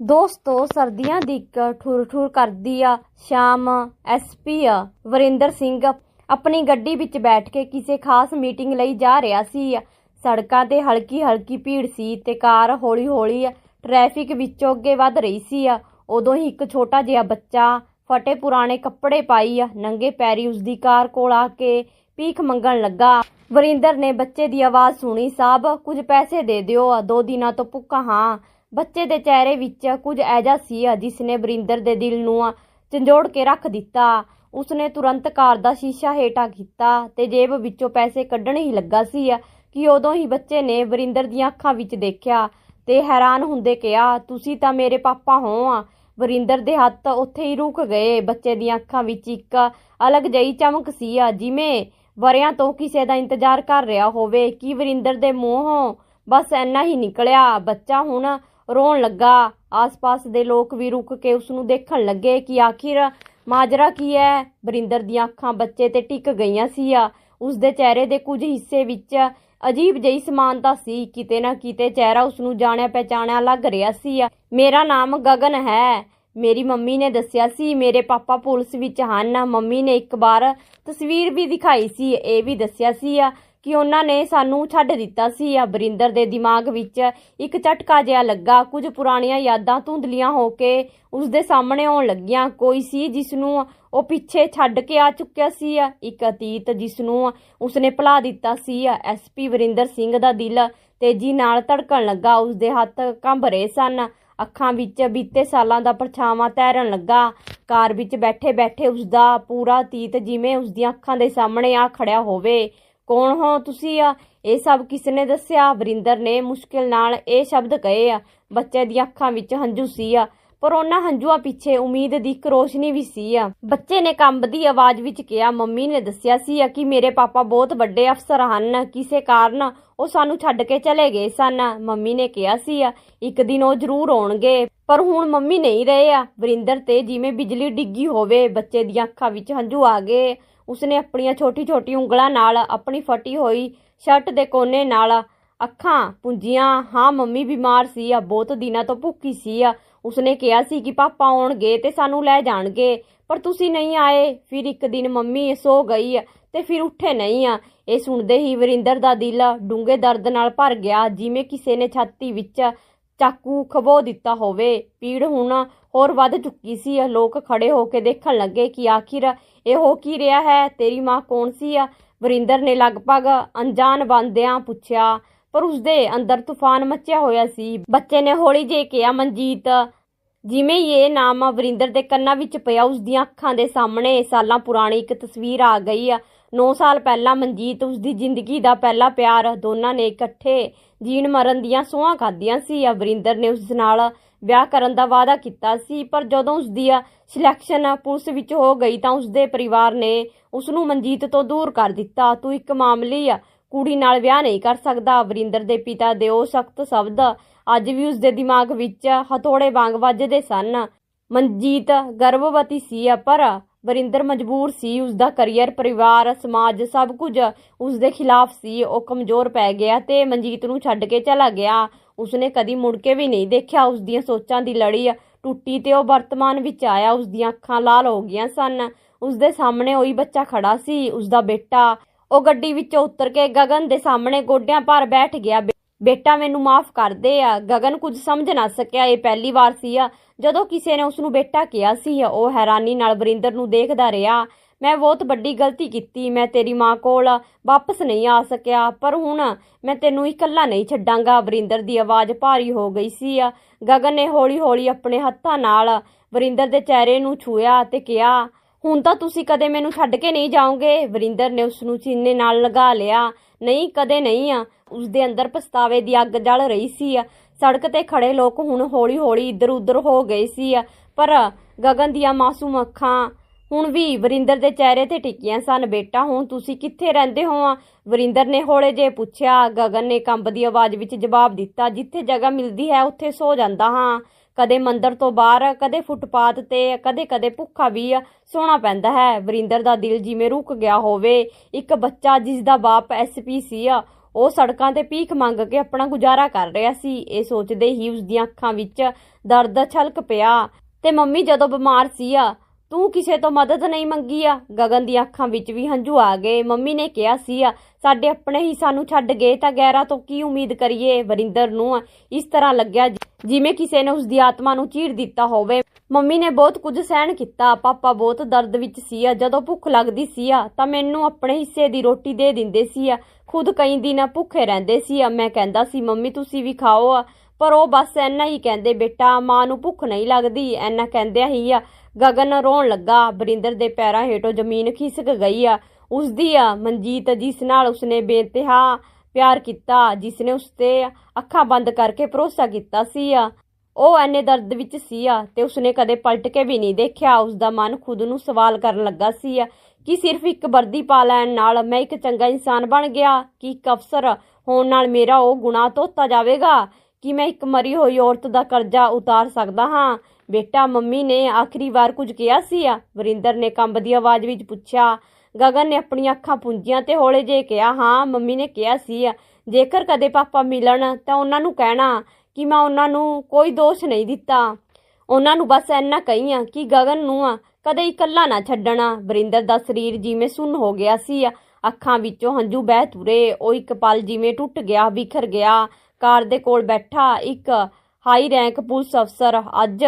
ਦੋਸਤੋ, ਸਰਦੀਆਂ ਦੀ ਇੱਕ ਠੁਰ ਠੁਰ ਕਰਦੀ ਆ ਸ਼ਾਮ ਐਸਪੀ ਆ, ਵਰਿੰਦਰ ਸਿੰਘ। ਆਪਣੀ ਗੱਡੀ ਵਿੱਚ ਬੈਠ ਕੇ ਕਿਸੇ ਖਾਸ ਮੀਟਿੰਗ ਲਈ ਜਾ ਰਿਹਾ ਸੀ। ਸੜਕਾਂ ਤੇ ਹਲਕੀ ਹਲਕੀ ਭੀੜ ਸੀ ਤੇ ਕਾਰ ਹੌਲੀ ਹੌਲੀ ਟ੍ਰੈਫਿਕ ਵਿੱਚੋਂ ਅੱਗੇ ਵੱਧ ਰਹੀ ਸੀ। ਉਦੋਂ ਹੀ ਇੱਕ ਛੋਟਾ ਜਿਹਾ ਬੱਚਾ ਫਟੇ ਪੁਰਾਣੇ ਕੱਪੜੇ ਪਾਈ, ਨੰਗੇ ਪੈਰੀ ਉਸਦੀ ਕਾਰ ਕੋਲ ਆ ਕੇ ਭੀਖ ਮੰਗਣ ਲੱਗਾ। ਵਰਿੰਦਰ ਨੇ ਬੱਚੇ ਦੀ ਆਵਾਜ਼ ਸੁਣੀ ਸਾਹਿਬ ਕੁਝ ਪੈਸੇ ਦੇ ਦਿਓ, ਦੋ ਦਿਨਾਂ ਤੋਂ ਭੁੱਖਾ ਹਾਂ। ਬੱਚੇ ਦੇ ਚਿਹਰੇ ਵਿੱਚ ਕੁਝ ਐਜਾ ਸੀ ਜਿਸ ਨੇ ਵਰਿੰਦਰ ਦੇ ਦਿਲ ਨੂੰ ਝੰਜੋੜ ਕੇ ਰੱਖ ਦਿੱਤਾ। ਉਸਨੇ ਤੁਰੰਤ ਕਾਰ ਦਾ ਸ਼ੀਸ਼ਾ ਹੇਠਾਂ ਕੀਤਾ ਤੇ ਜੇਬ ਵਿੱਚੋਂ ਪੈਸੇ ਕੱਢਣ ਹੀ ਲੱਗਾ ਸੀ ਕਿ ਉਦੋਂ ਹੀ ਬੱਚੇ ਨੇ ਵਰਿੰਦਰ ਦੀਆਂ ਅੱਖਾਂ ਵਿੱਚ ਦੇਖਿਆ ਤੇ ਹੈਰਾਨ ਹੁੰਦੇ ਕਿਹਾ, ਤੁਸੀਂ ਤਾਂ ਮੇਰੇ ਪਾਪਾ ਹੋ ਆ। ਵਰਿੰਦਰ ਦੇ ਹੱਥ ਉੱਥੇ ਹੀ ਰੁਕ ਗਏ। ਬੱਚੇ ਦੀਆਂ ਅੱਖਾਂ ਵਿੱਚ ਇੱਕ ਅਲੱਗ ਜਿਹੀ ਚਮਕ ਸੀ, ਜਿਵੇਂ ਵਰਿਆਂ ਤੋਂ ਕਿਸੇ ਦਾ ਇੰਤਜ਼ਾਰ ਕਰ ਰਿਹਾ ਹੋਵੇ ਕਿ ਵਰਿੰਦਰ ਦੇ ਮੂੰਹੋਂ ਬਸ ਇੰਨਾ ਹੀ ਨਿਕਲਿਆ। ਬੱਚਾ ਹੁਣ ਰੋਣ ਲੱਗਾ। ਆਸ-ਪਾਸ ਦੇ ਲੋਕ ਵੀ ਰੁਕ ਕੇ ਉਸ ਨੂੰ ਦੇਖਣ ਲੱਗੇ ਕਿ ਆਖਿਰ ਮਾਜਰਾ ਕੀ ਹੈ? ਵਰਿੰਦਰ ਦੀਆਂ ਅੱਖਾਂ ਬੱਚੇ ਤੇ ਟਿਕ ਗਈਆਂ ਸੀ। ਆ ਉਸ ਦੇ ਚਿਹਰੇ ਦੇ ਕੁਝ ਹਿੱਸੇ ਵਿੱਚ ਅਜੀਬ ਜਿਹੀ ਸਮਾਨਤਾ ਸੀ। ਕਿਤੇ ਨਾ ਕਿਤੇ ਚਿਹਰਾ ਉਸ ਨੂੰ ਜਾਣਿਆ ਪਹਿਚਾਣਿਆ ਲੱਗ ਰਿਹਾ ਸੀ। ਮੇਰਾ ਨਾਮ ਗਗਨ ਹੈ। ਮੇਰੀ ਮੰਮੀ ਨੇ ਦੱਸਿਆ ਸੀ। ਮੇਰੇ ਪਾਪਾ ਪੁਲਿਸ ਵਿੱਚ ਹਨ। ਮੰਮੀ ਨੇ ਇੱਕ ਵਾਰ ਤਸਵੀਰ ਵੀ ਦਿਖਾਈ ਸੀ। ਇਹ ਵੀ ਦੱਸਿਆ ਸੀ ਕਿ ਉਹਨਾਂ ਨੇ ਸਾਨੂੰ ਛੱਡ ਦਿੱਤਾ ਸੀ। ਬਰਿੰਦਰ ਦੇ ਦਿਮਾਗ ਵਿੱਚ ਇੱਕ ਝਟਕਾ ਜਿਹਾ ਲੱਗਾ। ਕੁਝ ਪੁਰਾਣੀਆਂ ਯਾਦਾਂ ਧੁੰਦਲੀਆਂ ਹੋ ਕੇ ਉਸ ਦੇ ਸਾਹਮਣੇ ਆਉਣ ਲੱਗੀਆਂ। ਕੋਈ ਸੀ ਜਿਸ ਨੂੰ ਉਹ ਪਿੱਛੇ ਛੱਡ ਕੇ ਆ ਚੁੱਕਿਆ ਸੀ। ਇੱਕ ਅਤੀਤ ਜਿਸ ਨੂੰ ਉਸਨੇ ਭੁਲਾ ਦਿੱਤਾ ਸੀ। ਐਸਪੀ ਵਰਿੰਦਰ ਸਿੰਘ ਦਾ ਦਿਲ ਤੇਜ਼ੀ ਨਾਲ ਧੜਕਣ ਲੱਗਾ। ਉਸ ਦੇ ਹੱਥ ਕੰਬ ਰਹੇ ਸਨ। ਅੱਖਾਂ ਵਿੱਚ ਬੀਤੇ ਸਾਲਾਂ ਦਾ ਪਰਛਾਵਾਂ ਤੈਰਨ ਲੱਗਾ। ਕਾਰ ਵਿੱਚ ਬੈਠੇ ਬੈਠੇ ਉਸ ਦਾ ਪੂਰਾ ਅਤੀਤ ਜਿਵੇਂ ਉਸ ਦੀਆਂ ਅੱਖਾਂ ਦੇ ਸਾਹਮਣੇ ਆ ਖੜਿਆ ਹੋਵੇ। ਕੌਣ ਹੋ ਤੁਸੀਂ ਆ? ਇਹ ਸਭ ਕਿਸ ਨੇ ਦੱਸਿਆ? ਵਰਿੰਦਰ ਨੇ ਮੁਸ਼ਕਿਲ ਨਾਲ ਇਹ ਸ਼ਬਦ ਕਹੇ ਆ। ਬੱਚੇ ਦੀਆਂ ਅੱਖਾਂ ਵਿੱਚ ਹੰਝੂ ਸੀ ਆ, ਪਰ ਉਹਨਾਂ ਹੰਝੂਆਂ ਪਿੱਛੇ ਉਮੀਦ ਦੀ ਇੱਕ ਰੋਸ਼ਨੀ ਵੀ ਸੀ ਆ। ਬੱਚੇ ਨੇ ਕੰਬਦੀ ਆਵਾਜ਼ ਵਿੱਚ ਕਿਹਾ, ਮੰਮੀ ਨੇ ਦੱਸਿਆ ਸੀ ਆ ਕਿ ਮੇਰੇ ਪਾਪਾ ਬਹੁਤ ਵੱਡੇ ਅਫਸਰ ਹਨ। ਕਿਸੇ ਕਾਰਨ ਉਹ ਸਾਨੂੰ ਛੱਡ ਕੇ ਚਲੇ ਗਏ ਸਨ। ਮੰਮੀ ਨੇ ਕਿਹਾ ਸੀ ਆ, ਇੱਕ ਦਿਨ ਉਹ ਜ਼ਰੂਰ ਆਉਣਗੇ, ਪਰ ਹੁਣ ਮੰਮੀ ਨਹੀਂ ਰਹੇ ਆ। ਵਰਿੰਦਰ ਤੇ ਜਿਵੇਂ ਬਿਜਲੀ ਡਿੱਗੀ ਹੋਵੇ, ਬੱਚੇ ਦੀਆਂ ਅੱਖਾਂ ਵਿੱਚ ਹੰਝੂ ਆ ਗਏ। ਉਸਨੇ ਆਪਣੀਆਂ ਛੋਟੀ-ਛੋਟੀ ਉਂਗਲਾਂ ਨਾਲ ਆਪਣੀ ਫਟੀ ਹੋਈ ਸ਼ਰਟ ਦੇ ਕੋਨੇ ਨਾਲ ਅੱਖਾਂ ਪੁੰਜੀਆਂ, ਹਾਂ, ਮੰਮੀ ਬਿਮਾਰ ਸੀ ਆ, ਬਹੁਤ ਦਿਨਾਂ ਤੋਂ ਭੁੱਖੀ ਸੀ ਆ। ਉਸਨੇ ਕਿਹਾ ਸੀ ਕਿ ਪਾਪਾ ਆਉਣਗੇ ਤੇ ਸਾਨੂੰ ਲੈ ਜਾਣਗੇ, ਪਰ ਤੁਸੀਂ ਨਹੀਂ ਆਏ। ਫਿਰ ਇੱਕ ਦਿਨ ਮੰਮੀ ਸੋ ਗਈ ਤੇ ਫਿਰ ਉੱਠੇ ਨਹੀਂ ਆ। ਇਹ ਸੁਣਦੇ ਹੀ ਵਰਿੰਦਰ ਦਾ ਦਿਲ ਡੂੰਘੇ ਦਰਦ ਨਾਲ ਭਰ ਗਿਆ, ਜਿਵੇਂ ਕਿਸੇ ਨੇ ਛਾਤੀ ਵਿੱਚ ਚਾਕੂ ਖਬੋ ਦਿੱਤਾ ਹੋਵੇ। ਪੀੜ ਹੁਣ ਹੋਰ ਵੱਧ ਚੁੱਕੀ ਸੀ। ਲੋਕ ਖੜੇ ਹੋ ਕੇ ਦੇਖਣ ਲੱਗੇ ਕਿ ਆਖਿਰ ਇਹ ਹੋ ਕੀ ਰਿਹਾ ਹੈ? ਤੇਰੀ ਮਾਂ ਕੌਣ ਸੀ? ਆ ਵਰਿੰਦਰ ਨੇ ਲਗਭਗ ਅਣਜਾਣ ਬੰਦਿਆਂ ਪੁੱਛਿਆ, ਪਰ ਉਸਦੇ ਅੰਦਰ ਤੂਫਾਨ ਮੱਚਿਆ ਹੋਇਆ ਸੀ। ਬੱਚੇ ਨੇ ਹੌਲੀ ਜੇ ਕਿਹਾ, ਮਨਜੀਤ, ਜਿਵੇਂ ਇਹ ਨਾਮ ਵਰਿੰਦਰ ਦੇ ਕੰਨਾਂ ਵਿੱਚ ਪਿਆ ਉਸ ਦੀਆਂ ਅੱਖਾਂ ਦੇ ਸਾਹਮਣੇ ਸਾਲਾਂ ਪੁਰਾਣੀ ਇੱਕ ਤਸਵੀਰ ਆ ਗਈ। ਆ 9 ਸਾਲ ਪਹਿਲਾਂ ਮਨਜੀਤ ਉਸ ਦੀ ਜ਼ਿੰਦਗੀ ਦਾ ਪਹਿਲਾ ਪਿਆਰ ਦੋਨਾਂ ਨੇ ਇਕੱਠੇ ਜੀਣ ਮਰਨ ਦੀਆਂ ਸੋਹਾਂ ਖਾਧੀਆਂ ਸੀ। ਵਰਿੰਦਰ ਨੇ ਉਸ ਨਾਲ ਵਿਆਹ ਕਰਨ ਦਾ ਵਾਅਦਾ ਕੀਤਾ ਸੀ, ਪਰ ਜਦੋਂ ਉਸ ਦੀ ਸਿਲੈਕਸ਼ਨ ਪੁਲਿਸ ਵਿੱਚ ਹੋ ਗਈ ਤਾਂ ਉਸ ਦੇ ਪਰਿਵਾਰ ਨੇ ਉਸ ਨੂੰ ਮਨਜੀਤ ਤੋਂ ਦੂਰ ਕਰ ਦਿੱਤਾ। ਤੂੰ ਇੱਕ ਮਾਮਲੀ ਆ ਕੁੜੀ ਨਾਲ ਵਿਆਹ ਨਹੀਂ ਕਰ ਸਕਦਾ। ਵਰਿੰਦਰ ਦੇ ਪਿਤਾ ਦੇ ਉਹ ਸਖਤ ਸ਼ਬਦ ਅੱਜ ਵੀ ਉਸ ਦੇ ਦਿਮਾਗ ਵਿੱਚ ਹਥੋੜੇ ਵਾਂਗ ਵੱਜਦੇ ਸਨ। ਮਨਜੀਤ ਗਰਭਵਤੀ ਸੀ, ਪਰ ਵਰਿੰਦਰ ਮਜਬੂਰ ਸੀ ਉਸ ਦਾ ਕੈਰੀਅਰ ਪਰਿਵਾਰ, ਸਮਾਜ ਸਭ ਕੁਝ ਉਸ ਦੇ ਖਿਲਾਫ ਸੀ। ਉਹ ਕਮਜ਼ੋਰ ਪੈ ਗਿਆ ਤੇ ਮਨਜੀਤ ਨੂੰ ਛੱਡ ਕੇ ਚਲਾ ਗਿਆ। ਉਸਨੇ ਕਦੀ ਮੁੜ ਕੇ ਵੀ ਨਹੀਂ ਦੇਖਿਆ ਉਸ ਦੀਆਂ ਸੋਚਾਂ ਦੀ ਲੜੀ ਟੁੱਟੀ ਤੇ ਉਹ ਵਰਤਮਾਨ ਵਿੱਚ ਆਇਆ। ਉਸ ਦੀਆਂ ਅੱਖਾਂ ਲਾਲ ਹੋ ਗਈਆਂ ਸਨ। ਉਸ ਦੇ ਸਾਹਮਣੇ ਉਹੀ ਬੱਚਾ ਖੜਾ ਸੀ ਉਸ ਦਾ ਬੇਟਾ। ਉਹ ਗੱਡੀ ਵਿੱਚੋਂ ਉਤਰ ਕੇ ਗਗਨ ਦੇ ਸਾਹਮਣੇ ਗੋਡਿਆਂ ਭਾਰ ਬੈਠ ਗਿਆ। ਬੇਟਾ ਮੈਨੂੰ ਮਾਫ ਕਰ ਦੇ ਆ। ਗਗਨ ਕੁਝ ਸਮਝ ਨਾ ਸਕਿਆ, ਇਹ ਪਹਿਲੀ ਵਾਰ ਸੀ ਆ। ਜਦੋਂ ਕਿਸੇ ਨੇ ਉਸ ਨੂੰ ਬੇਟਾ ਕਿਹਾ ਸੀ, ਉਹ ਹੈਰਾਨੀ ਨਾਲ ਵਰਿੰਦਰ ਨੂੰ ਦੇਖਦਾ ਰਿਹਾ। ਮੈਂ ਬਹੁਤ ਵੱਡੀ ਗਲਤੀ ਕੀਤੀ, ਮੈਂ ਤੇਰੀ ਮਾਂ ਕੋਲ ਵਾਪਸ ਨਹੀਂ ਆ ਸਕਿਆ, ਪਰ ਹੁਣ ਮੈਂ ਤੈਨੂੰ ਇਕੱਲਾ ਨਹੀਂ ਛੱਡਾਂਗਾ। ਵਰਿੰਦਰ ਦੀ ਆਵਾਜ਼ ਭਾਰੀ ਹੋ ਗਈ ਸੀ ਗਗਨ ਨੇ ਹੌਲੀ-ਹੌਲੀ ਆਪਣੇ ਹੱਥਾਂ ਨਾਲ ਵਰਿੰਦਰ ਦੇ ਚਿਹਰੇ ਨੂੰ ਛੂਇਆ ਤੇ ਕਿਹਾ ਹੁਣ ਤਾਂ ਤੁਸੀਂ ਕਦੇ ਮੈਨੂੰ ਛੱਡ ਕੇ ਨਹੀਂ ਜਾਓਗੇ। ਵਰਿੰਦਰ ਨੇ ਉਸ ਨੂੰ ਸੀਨੇ ਨਾਲ ਲਗਾ ਲਿਆ। ਨਹੀਂ, ਕਦੇ ਨਹੀਂ ਆ। ਉਸ ਦੇ ਅੰਦਰ ਪਛਤਾਵੇ ਦੀ ਅੱਗ ਜਲ ਰਹੀ ਸੀ ਸੜਕ ਤੇ ਖੜੇ ਲੋਕ ਹੁਣ ਹੌਲੀ-ਹੌਲੀ ਇੱਧਰ-ਉੱਧਰ ਹੋ ਗਏ ਸੀ ਪਰ ਗਗਨ ਦੀਆਂ ਮਾਸੂਮ ਅੱਖਾਂ, ਹੁਣ ਵੀ ਵਰਿੰਦਰ ਦੇ ਚਿਹਰੇ ਤੇ ਟਿਕੀਆਂ ਸਨ। ਬੇਟਾ, ਹੁਣ ਤੁਸੀਂ ਕਿੱਥੇ ਰਹਿੰਦੇ ਹੋ ਆ? ਵਰਿੰਦਰ ਨੇ ਹੌਲੇ ਜੇ ਪੁੱਛਿਆ। ਗਗਨ ਨੇ ਕੰਬਦੀ ਆਵਾਜ਼ ਵਿੱਚ ਜਵਾਬ ਦਿੱਤਾ, ਜਿੱਥੇ ਜਗ੍ਹਾ ਮਿਲਦੀ ਹੈ, ਉੱਥੇ ਸੋ ਜਾਂਦਾ ਹਾਂ। ਕਦੇ ਮੰਦਰ ਤੋਂ ਬਾਹਰ, ਕਦੇ ਫੁੱਟਪਾਥ ਤੇ ਕਦੇ-ਕਦੇ ਭੁੱਖਾ ਵੀ ਸੋਣਾ ਪੈਂਦਾ ਹੈ। ਵਰਿੰਦਰ ਦਾ ਦਿਲ ਜਿਵੇਂ ਰੁਕ ਗਿਆ ਹੋਵੇ। ਇੱਕ ਬੱਚਾ ਜਿਸ ਦਾ ਬਾਪ ਐਸਪੀ ਸੀ ਉਹ ਸੜਕਾਂ ਤੇ ਭੀਖ ਮੰਗ ਕੇ ਆਪਣਾ ਗੁਜ਼ਾਰਾ ਕਰ ਰਿਹਾ ਸੀ। ਇਹ ਸੋਚਦੇ ਹੀ ਉਸ ਦੀਆਂ ਅੱਖਾਂ ਵਿੱਚ ਦਰਦ ਛਲਕ ਪਿਆ ਤੇ ਮੰਮੀ ਜਦੋਂ ਬਿਮਾਰ ਸੀ ਤੂੰ ਕਿਸੇ ਤੋਂ ਮਦਦ ਨਹੀਂ ਮੰਗੀ ਆ? ਗਗਨ ਦੀਆਂ ਅੱਖਾਂ ਵਿੱਚ ਵੀ ਹੰਝੂ ਆ ਗਏ। ਮੰਮੀ ਨੇ ਕਿਹਾ ਸੀ ਆ, ਸਾਡੇ ਆਪਣੇ ਹੀ ਸਾਨੂੰ ਛੱਡ ਗਏ, ਤਾਂ ਗੈਰਾਂ ਤੋਂ ਕੀ ਉਮੀਦ ਕਰੀਏ? ਵਰਿੰਦਰ ਨੂੰ ਇਸ ਤਰ੍ਹਾਂ ਲੱਗਿਆ ਜਿਵੇਂ ਕਿਸੇ ਨੇ ਉਸ ਦੀ ਆਤਮਾ ਨੂੰ ਚੀਰ ਦਿੱਤਾ ਹੋਵੇ। ਮੰਮੀ ਨੇ ਬਹੁਤ ਕੁਝ ਸਹਿਣ ਕੀਤਾ। ਪਾਪਾ ਬਹੁਤ ਦਰਦ ਵਿੱਚ ਸੀ ਆ। ਜਦੋਂ ਭੁੱਖ ਲੱਗਦੀ ਸੀ ਆ, ਤਾਂ ਮੈਨੂੰ ਆਪਣੇ ਹਿੱਸੇ ਦੀ ਰੋਟੀ ਦੇ ਦਿੰਦੇ ਸੀ ਆ। ਖੁਦ ਕਈ ਦਿਨ ਭੁੱਖੇ ਰਹਿੰਦੇ ਸੀ ਆ। ਮੈਂ ਕਹਿੰਦਾ ਸੀ, ਮੰਮੀ, ਤੁਸੀਂ ਵੀ ਖਾਓ ਆ। ਪਰ ਉਹ ਬਸ ਇੰਨਾ ਹੀ ਕਹਿੰਦੇ, ਬੇਟਾ, ਮਾਂ ਨੂੰ ਭੁੱਖ ਨਹੀਂ ਲੱਗਦੀ। ਇੰਨਾ ਕਹਿੰਦਿਆਂ ਹੀ ਆ ਗਗਨ ਰੋਣ ਲੱਗਾ। ਬਰਿੰਦਰ ਦੇ ਪੈਰਾਂ ਹੇਠੋਂ ਜ਼ਮੀਨ ਖਿਸਕ ਗਈ ਆ। ਉਸ ਦੀ ਆ, ਮਨਜੀਤ, ਜਿਸ ਨਾਲ ਉਸਨੇ ਬੇਇੰਤਹਾ ਪਿਆਰ ਕੀਤਾ ਜਿਸ ਨੇ ਉਸ ਤੇ ਅੱਖਾਂ ਬੰਦ ਕਰਕੇ ਭਰੋਸਾ ਕੀਤਾ ਸੀ ਆ। ਉਹ ਐਨੇ ਦਰਦ ਵਿੱਚ ਸੀ ਆ ਤੇ ਉਸਨੇ ਕਦੇ ਪਲਟ ਕੇ ਵੀ ਨਹੀਂ ਦੇਖਿਆ। ਉਸ ਦਾ ਮਨ ਖੁਦ ਨੂੰ ਸਵਾਲ ਕਰਨ ਲੱਗਾ ਸੀ ਆ ਕਿ ਸਿਰਫ ਇੱਕ ਵਰਦੀ ਪਾ ਲੈਣ ਨਾਲ ਮੈਂ ਇੱਕ ਚੰਗਾ ਇਨਸਾਨ ਬਣ ਗਿਆ? ਕਿ ਇੱਕ ਅਫਸਰ ਹੋਣ ਨਾਲ ਮੇਰਾ ਉਹ ਗੁਨਾਹ ਧੋਤਾ ਜਾਵੇਗਾ? ਕਿ ਮੈਂ ਇੱਕ ਮਰੀ ਹੋਈ ਔਰਤ ਦਾ ਕਰਜ਼ਾ ਉਤਾਰ ਸਕਦਾ ਹਾਂ? ਬੇਟਾ ਮੰਮੀ ਨੇ ਆਖਰੀ ਵਾਰ ਕੁਝ ਕਿਹਾ ਸੀ ਆ? ਵਰਿੰਦਰ ਨੇ ਕੰਬਦੀ ਆਵਾਜ਼ ਵਿੱਚ ਪੁੱਛਿਆ, ਗਗਨ ਨੇ ਆਪਣੀਆਂ ਅੱਖਾਂ ਪੁੰਜੀਆਂ ਤੇ ਹੌਲੇ ਜਿਹੇ ਕਿਹਾ, ਹਾਂ, ਮੰਮੀ ਨੇ ਕਿਹਾ ਸੀ ਆ, ਜੇਕਰ ਕਦੇ ਪਾਪਾ ਮਿਲਣ ਤਾਂ ਉਹਨਾਂ ਨੂੰ ਕਹਿਣਾ ਕਿ ਮੈਂ ਉਹਨਾਂ ਨੂੰ ਕੋਈ ਦੋਸ਼ ਨਹੀਂ ਦਿੱਤਾ। ਉਹਨਾਂ ਨੂੰ ਬਸ ਇੰਨਾ ਕਹੀਆਂ ਕਿ ਗਗਨ ਨੂੰ ਆ, ਕਦੇ ਇਕੱਲਾ ਨਾ ਛੱਡਣਾ। ਵਰਿੰਦਰ ਦਾ ਸਰੀਰ ਜਿਵੇਂ ਸੁੰਨ ਹੋ ਗਿਆ ਸੀ ਅੱਖਾਂ ਵਿੱਚੋਂ ਹੰਝੂ ਬਹਿ ਤੁਰੇ, ਉਹ ਇੱਕ ਪਲ ਜਿਵੇਂ ਟੁੱਟ ਗਿਆ, ਵਿਖਰ ਗਿਆ। ਕਾਰ ਦੇ ਕੋਲ ਬੈਠਾ ਇੱਕ ਹਾਈ ਰੈਂਕ ਪੁਲਿਸ ਅਫਸਰ, ਅੱਜ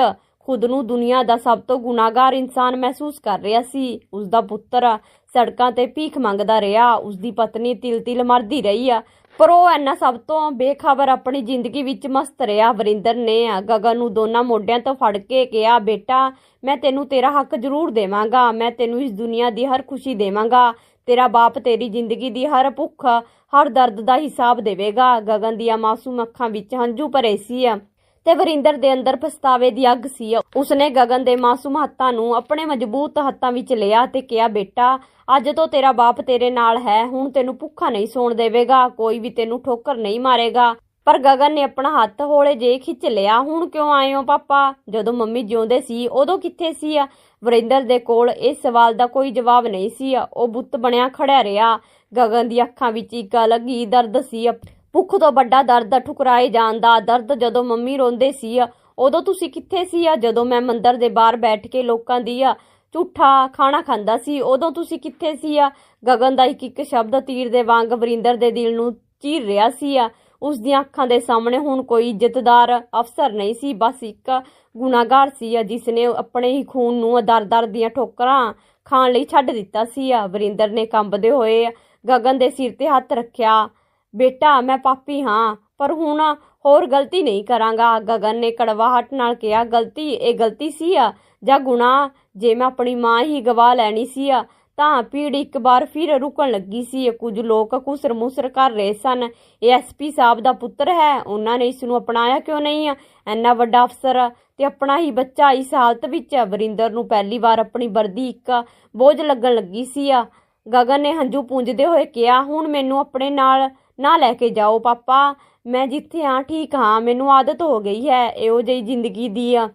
ਖੁਦ ਨੂੰ ਦੁਨੀਆ ਦਾ ਸਭ ਤੋਂ ਗੁਨਾਹਗਾਰ ਇਨਸਾਨ ਮਹਿਸੂਸ ਕਰ ਰਿਹਾ ਸੀ। ਉਸ ਦਾ ਪੁੱਤਰ ਸੜਕਾਂ ਤੇ ਭੀਖ ਮੰਗਦਾ ਰਿਹਾ। ਉਸ ਦੀ ਪਤਨੀ ਤਿਲ-ਤਿਲ ਮਰਦੀ ਰਹੀ ਆ। ਪਰ ਉਹ ਇੰਨਾ ਸਭ ਤੋਂ ਬੇਖਬਰ ਆਪਣੀ ਜ਼ਿੰਦਗੀ ਵਿੱਚ ਮਸਤ ਰਿਹਾ। ਵਰਿੰਦਰ ਨੇ ਗਗਨ ਨੂੰ ਦੋਨਾਂ ਮੋਢਿਆਂ ਤੋਂ ਫੜ ਕੇ ਕਿਹਾ, ਬੇਟਾ, ਮੈਂ ਤੈਨੂੰ ਤੇਰਾ ਹੱਕ ਜ਼ਰੂਰ ਦੇਵਾਂਗਾ। ਮੈਂ ਤੈਨੂੰ ਇਸ ਦੁਨੀਆ ਦੀ ਹਰ ਖੁਸ਼ੀ ਦੇਵਾਂਗਾ। ਤੇਰਾ ਬਾਪ ਤੇਰੀ ਜ਼ਿੰਦਗੀ ਦੀ ਹਰ ਭੁੱਖ, ਹਰ ਦਰਦ ਦਾ ਹਿਸਾਬ ਦੇਵੇਗਾ। ਗਗਨ ਦੀਆਂ ਮਾਸੂਮ ਅੱਖਾਂ ਵਿੱਚ ਹੰਝੂ ਭਰੇ ਸੀ। ਤੇ ਵਰਿੰਦਰ ਦੇ ਅੰਦਰ ਪਛਤਾਵੇ ਦੀ ਅੱਗ ਸੀ। ਉਸਨੇ ਗਗਨ ਦੇ ਮਾਸੂਮ ਹੱਥਾਂ ਨੂੰ ਆਪਣੇ ਮਜ਼ਬੂਤ ਹੱਥਾਂ ਵਿੱਚ ਲਿਆ ਤੇ ਕਿਹਾ, ਬੇਟਾ, ਅੱਜ ਤੋਂ ਤੇਰਾ ਬਾਪ ਤੇਰੇ ਨਾਲ ਹੈ, ਹੁਣ ਤੈਨੂੰ ਭੁੱਖਾ ਨਹੀਂ ਸੌਣ ਦੇਵੇਗਾ, ਕੋਈ ਵੀ ਤੈਨੂੰ ਠੋਕਰ ਨਹੀਂ ਮਾਰੇਗਾ। ਪਰ ਗਗਨ ਨੇ ਆਪਣਾ ਹੱਥ ਹੋਲੇ ਜੇ ਖਿੱਚ ਲਿਆ, ਹੁਣ ਕਿਉਂ ਆਏ ਹੋ ਪਾਪਾ? ਜਦੋਂ ਮੰਮੀ ਜਿਉਂਦੇ ਸੀ, ਉਦੋਂ ਕਿੱਥੇ ਸੀ? ਵਰਿੰਦਰ ਦੇ ਕੋਲ ਇਸ ਸਵਾਲ ਦਾ ਕੋਈ ਜਵਾਬ ਨਹੀਂ ਸੀ। ਉਹ ਬੁੱਤ ਬਣਿਆ ਖੜਿਆ ਰਿਹਾ। ਗਗਨ ਦੀ ਅੱਖਾਂ ਵਿੱਚ ਇੱਕ ਅਲੱਗ ਹੀ ਦਰਦ ਸੀ। ਭੁੱਖ ਤੋਂ ਵੱਡਾ ਦਰਦ ਠੁਕਰਾਏ ਜਾਣ ਦਾ ਦਰਦ ਜਦੋਂ ਮੰਮੀ ਰੋਂਦੇ ਸੀ ਉਦੋਂ ਤੁਸੀਂ ਕਿੱਥੇ ਸੀ ਆ? ਜਦੋਂ ਮੈਂ ਮੰਦਰ ਦੇ ਬਾਹਰ ਬੈਠ ਕੇ ਲੋਕਾਂ ਦੀ ਆ, ਝੂਠਾ ਖਾਣਾ ਖਾਂਦਾ ਸੀ, ਉਦੋਂ ਤੁਸੀਂ ਕਿੱਥੇ ਸੀ ਆ? ਗਗਨ ਦਾ ਇੱਕ ਇੱਕ ਸ਼ਬਦ ਤੀਰ ਦੇ ਵਾਂਗ ਵਰਿੰਦਰ ਦੇ ਦਿਲ ਨੂੰ ਚੀਰ ਰਿਹਾ ਸੀ ਆ। ਉਸ ਦੀਆਂ ਅੱਖਾਂ ਦੇ ਸਾਹਮਣੇ ਹੁਣ ਕੋਈ ਇੱਜ਼ਤਦਾਰ ਅਫਸਰ ਨਹੀਂ ਸੀ, ਬਸ ਇੱਕ ਗੁਨਾਹਗਾਰ ਸੀ ਆ ਜਿਸ ਨੇ ਆਪਣੇ ਹੀ ਖੂਨ ਨੂੰ ਦਰ-ਦਰ ਦੀਆਂ ਠੋਕਰਾਂ ਖਾਣ ਲਈ ਛੱਡ ਦਿੱਤਾ ਸੀ ਆ। ਵਰਿੰਦਰ ਨੇ ਕੰਬਦੇ ਹੋਏ ਗਗਨ ਦੇ ਸਿਰ ਤੇ ਹੱਥ ਰੱਖਿਆ। ਬੇਟਾ, ਮੈਂ ਪਾਪੀ ਹਾਂ, ਪਰ ਹੁਣ ਹੋਰ ਗਲਤੀ ਨਹੀਂ ਕਰਾਂਗਾ। ਗਗਨ ਨੇ ਕੜਵਾਹਟ ਨਾਲ ਕਿਹਾ, ਗਲਤੀ, ਇਹ ਗਲਤੀ ਸੀ ਆ? ਜਾਂ ਗੁਨਾਹ? ਜੇ ਮੈਂ ਆਪਣੀ ਮਾਂ ਹੀ ਗਵਾ ਲੈਣੀ ਸੀ ਆ, ਤਾਂ ਪੀੜ ਇੱਕ ਵਾਰ ਫਿਰ ਰੁਕਣ ਲੱਗੀ ਸੀ। ਕੁਝ ਲੋਕ ਕੁਸਰ ਮੁਸਰ ਕਰ ਰਹੇ ਸਨ। ਇਹ ਐਸਪੀ ਸਾਹਿਬ ਦਾ ਪੁੱਤਰ ਹੈ। ਉਹਨਾਂ ਨੇ ਇਸ ਨੂੰ ਅਪਣਾਇਆ ਕਿਉਂ ਨਹੀਂ ਆ? ਐਨਾ ਵੱਡਾ ਅਫਸਰ ਤੇ ਆਪਣਾ ਹੀ ਬੱਚਾ ਇਸ ਹਾਲਤ ਵਿੱਚ ਵਰਿੰਦਰ ਨੂੰ ਪਹਿਲੀ ਵਾਰ ਆਪਣੀ ਵਰਦੀ ਇੱਕ ਬੋਝ ਲੱਗਣ ਲੱਗੀ ਸੀ ਆ। ਗਗਨ ਨੇ ਹੰਝੂ ਪੂੰਝਦੇ ਹੋਏ ਕਿਹਾ, ਹੁਣ ਮੈਨੂੰ ਆਪਣੇ ਨਾਲ ਨਾ ਲੈ ਕੇ ਜਾਓ ਪਾਪਾ, ਮੈਂ ਜਿੱਥੇ ਆ ਠੀਕ ਹਾਂ, ਮੈਨੂੰ ਆਦਤ ਹੋ ਗਈ ਹੈ, ਇਹੋ ਜਿਹੀ ਜ਼ਿੰਦਗੀ ਦੀ ਆ।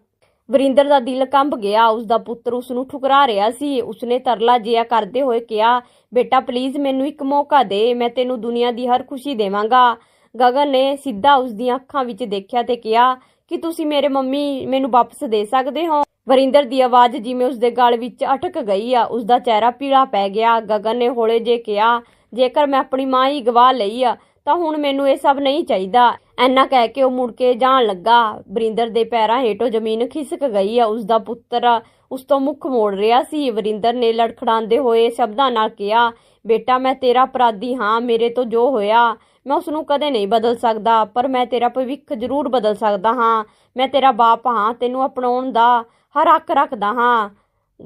ਵਰਿੰਦਰ ਦਾ ਦਿਲ ਕੰਬ ਗਿਆ ਉਸ ਦਾ ਪੁੱਤਰ ਉਸ ਨੂੰ ਠੁਕਰਾ ਰਿਹਾ ਸੀ, ਉਸਨੇ ਤਰਲਾ ਜਿਹਾ ਕਰਦੇ ਹੋਏ ਕਿਹਾ, ਬੇਟਾ ਪਲੀਜ਼ ਮੈਨੂੰ ਇੱਕ ਮੌਕਾ ਦੇ, ਮੈਂ ਤੈਨੂੰ ਦੁਨੀਆ ਦੀ ਹਰ ਖੁਸ਼ੀ ਦੇਵਾਂਗਾ। ਗਗਨ ਨੇ ਸਿੱਧਾ ਉਸ ਦੀਆਂ ਅੱਖਾਂ ਵਿੱਚ ਦੇਖਿਆ ਤੇ ਕਿਹਾ, ਕਿ ਤੁਸੀਂ ਮੇਰੇ ਮੰਮੀ ਮੈਨੂੰ ਵਾਪਸ ਦੇ ਸਕਦੇ ਹੋ? ਵਰਿੰਦਰ ਦੀ ਆਵਾਜ਼ ਜਿਵੇਂ ਉਸ ਦੇ ਗਲ ਵਿੱਚ ਅਟਕ ਗਈ ਆ ਉਸ ਦਾ ਚਿਹਰਾ ਪੀਲਾ ਪੈ ਗਿਆ। ਗਗਨ ਨੇ ਹੌਲੇ ਜੇ ਕਿਹਾ ਜੇਕਰ ਮੈਂ ਆਪਣੀ ਮਾਂ ਹੀ ਗਵਾ ਲਈ ਆ, ਤਾਂ ਹੁਣ ਮੈਨੂੰ ਇਹ ਸਭ ਨਹੀਂ ਚਾਹੀਦਾ। ਐਨਾ ਕਹਿ ਕੇ ਉਹ ਮੁੜ ਕੇ ਜਾਣ ਲੱਗਾ। ਵਰਿੰਦਰ ਦੇ ਪੈਰਾਂ ਹੇਠੋਂ ਜ਼ਮੀਨ ਖਿਸਕ ਗਈ ਆ। ਉਸ ਦਾ ਪੁੱਤਰ ਉਸ ਤੋਂ ਮੁੱਖ ਮੋੜ ਰਿਹਾ ਸੀ। ਵਰਿੰਦਰ ਨੇ ਲੜਖੜਾਉਂਦੇ ਹੋਏ ਸ਼ਬਦਾਂ ਨਾਲ ਕਿਹਾ, ਬੇਟਾ, ਮੈਂ ਤੇਰਾ ਅਪਰਾਧੀ ਹਾਂ। ਮੇਰੇ ਤੋਂ ਜੋ ਹੋਇਆ, ਮੈਂ ਉਸ ਨੂੰ ਕਦੇ ਨਹੀਂ ਬਦਲ ਸਕਦਾ, ਪਰ ਮੈਂ ਤੇਰਾ ਭਵਿੱਖ ਜ਼ਰੂਰ ਬਦਲ ਸਕਦਾ ਹਾਂ। ਮੈਂ ਤੇਰਾ ਬਾਪ ਹਾਂ। ਤੈਨੂੰ ਅਪਣਾਉਣ ਦਾ ਹਰ ਹੱਕ ਰੱਖਦਾ ਹਾਂ।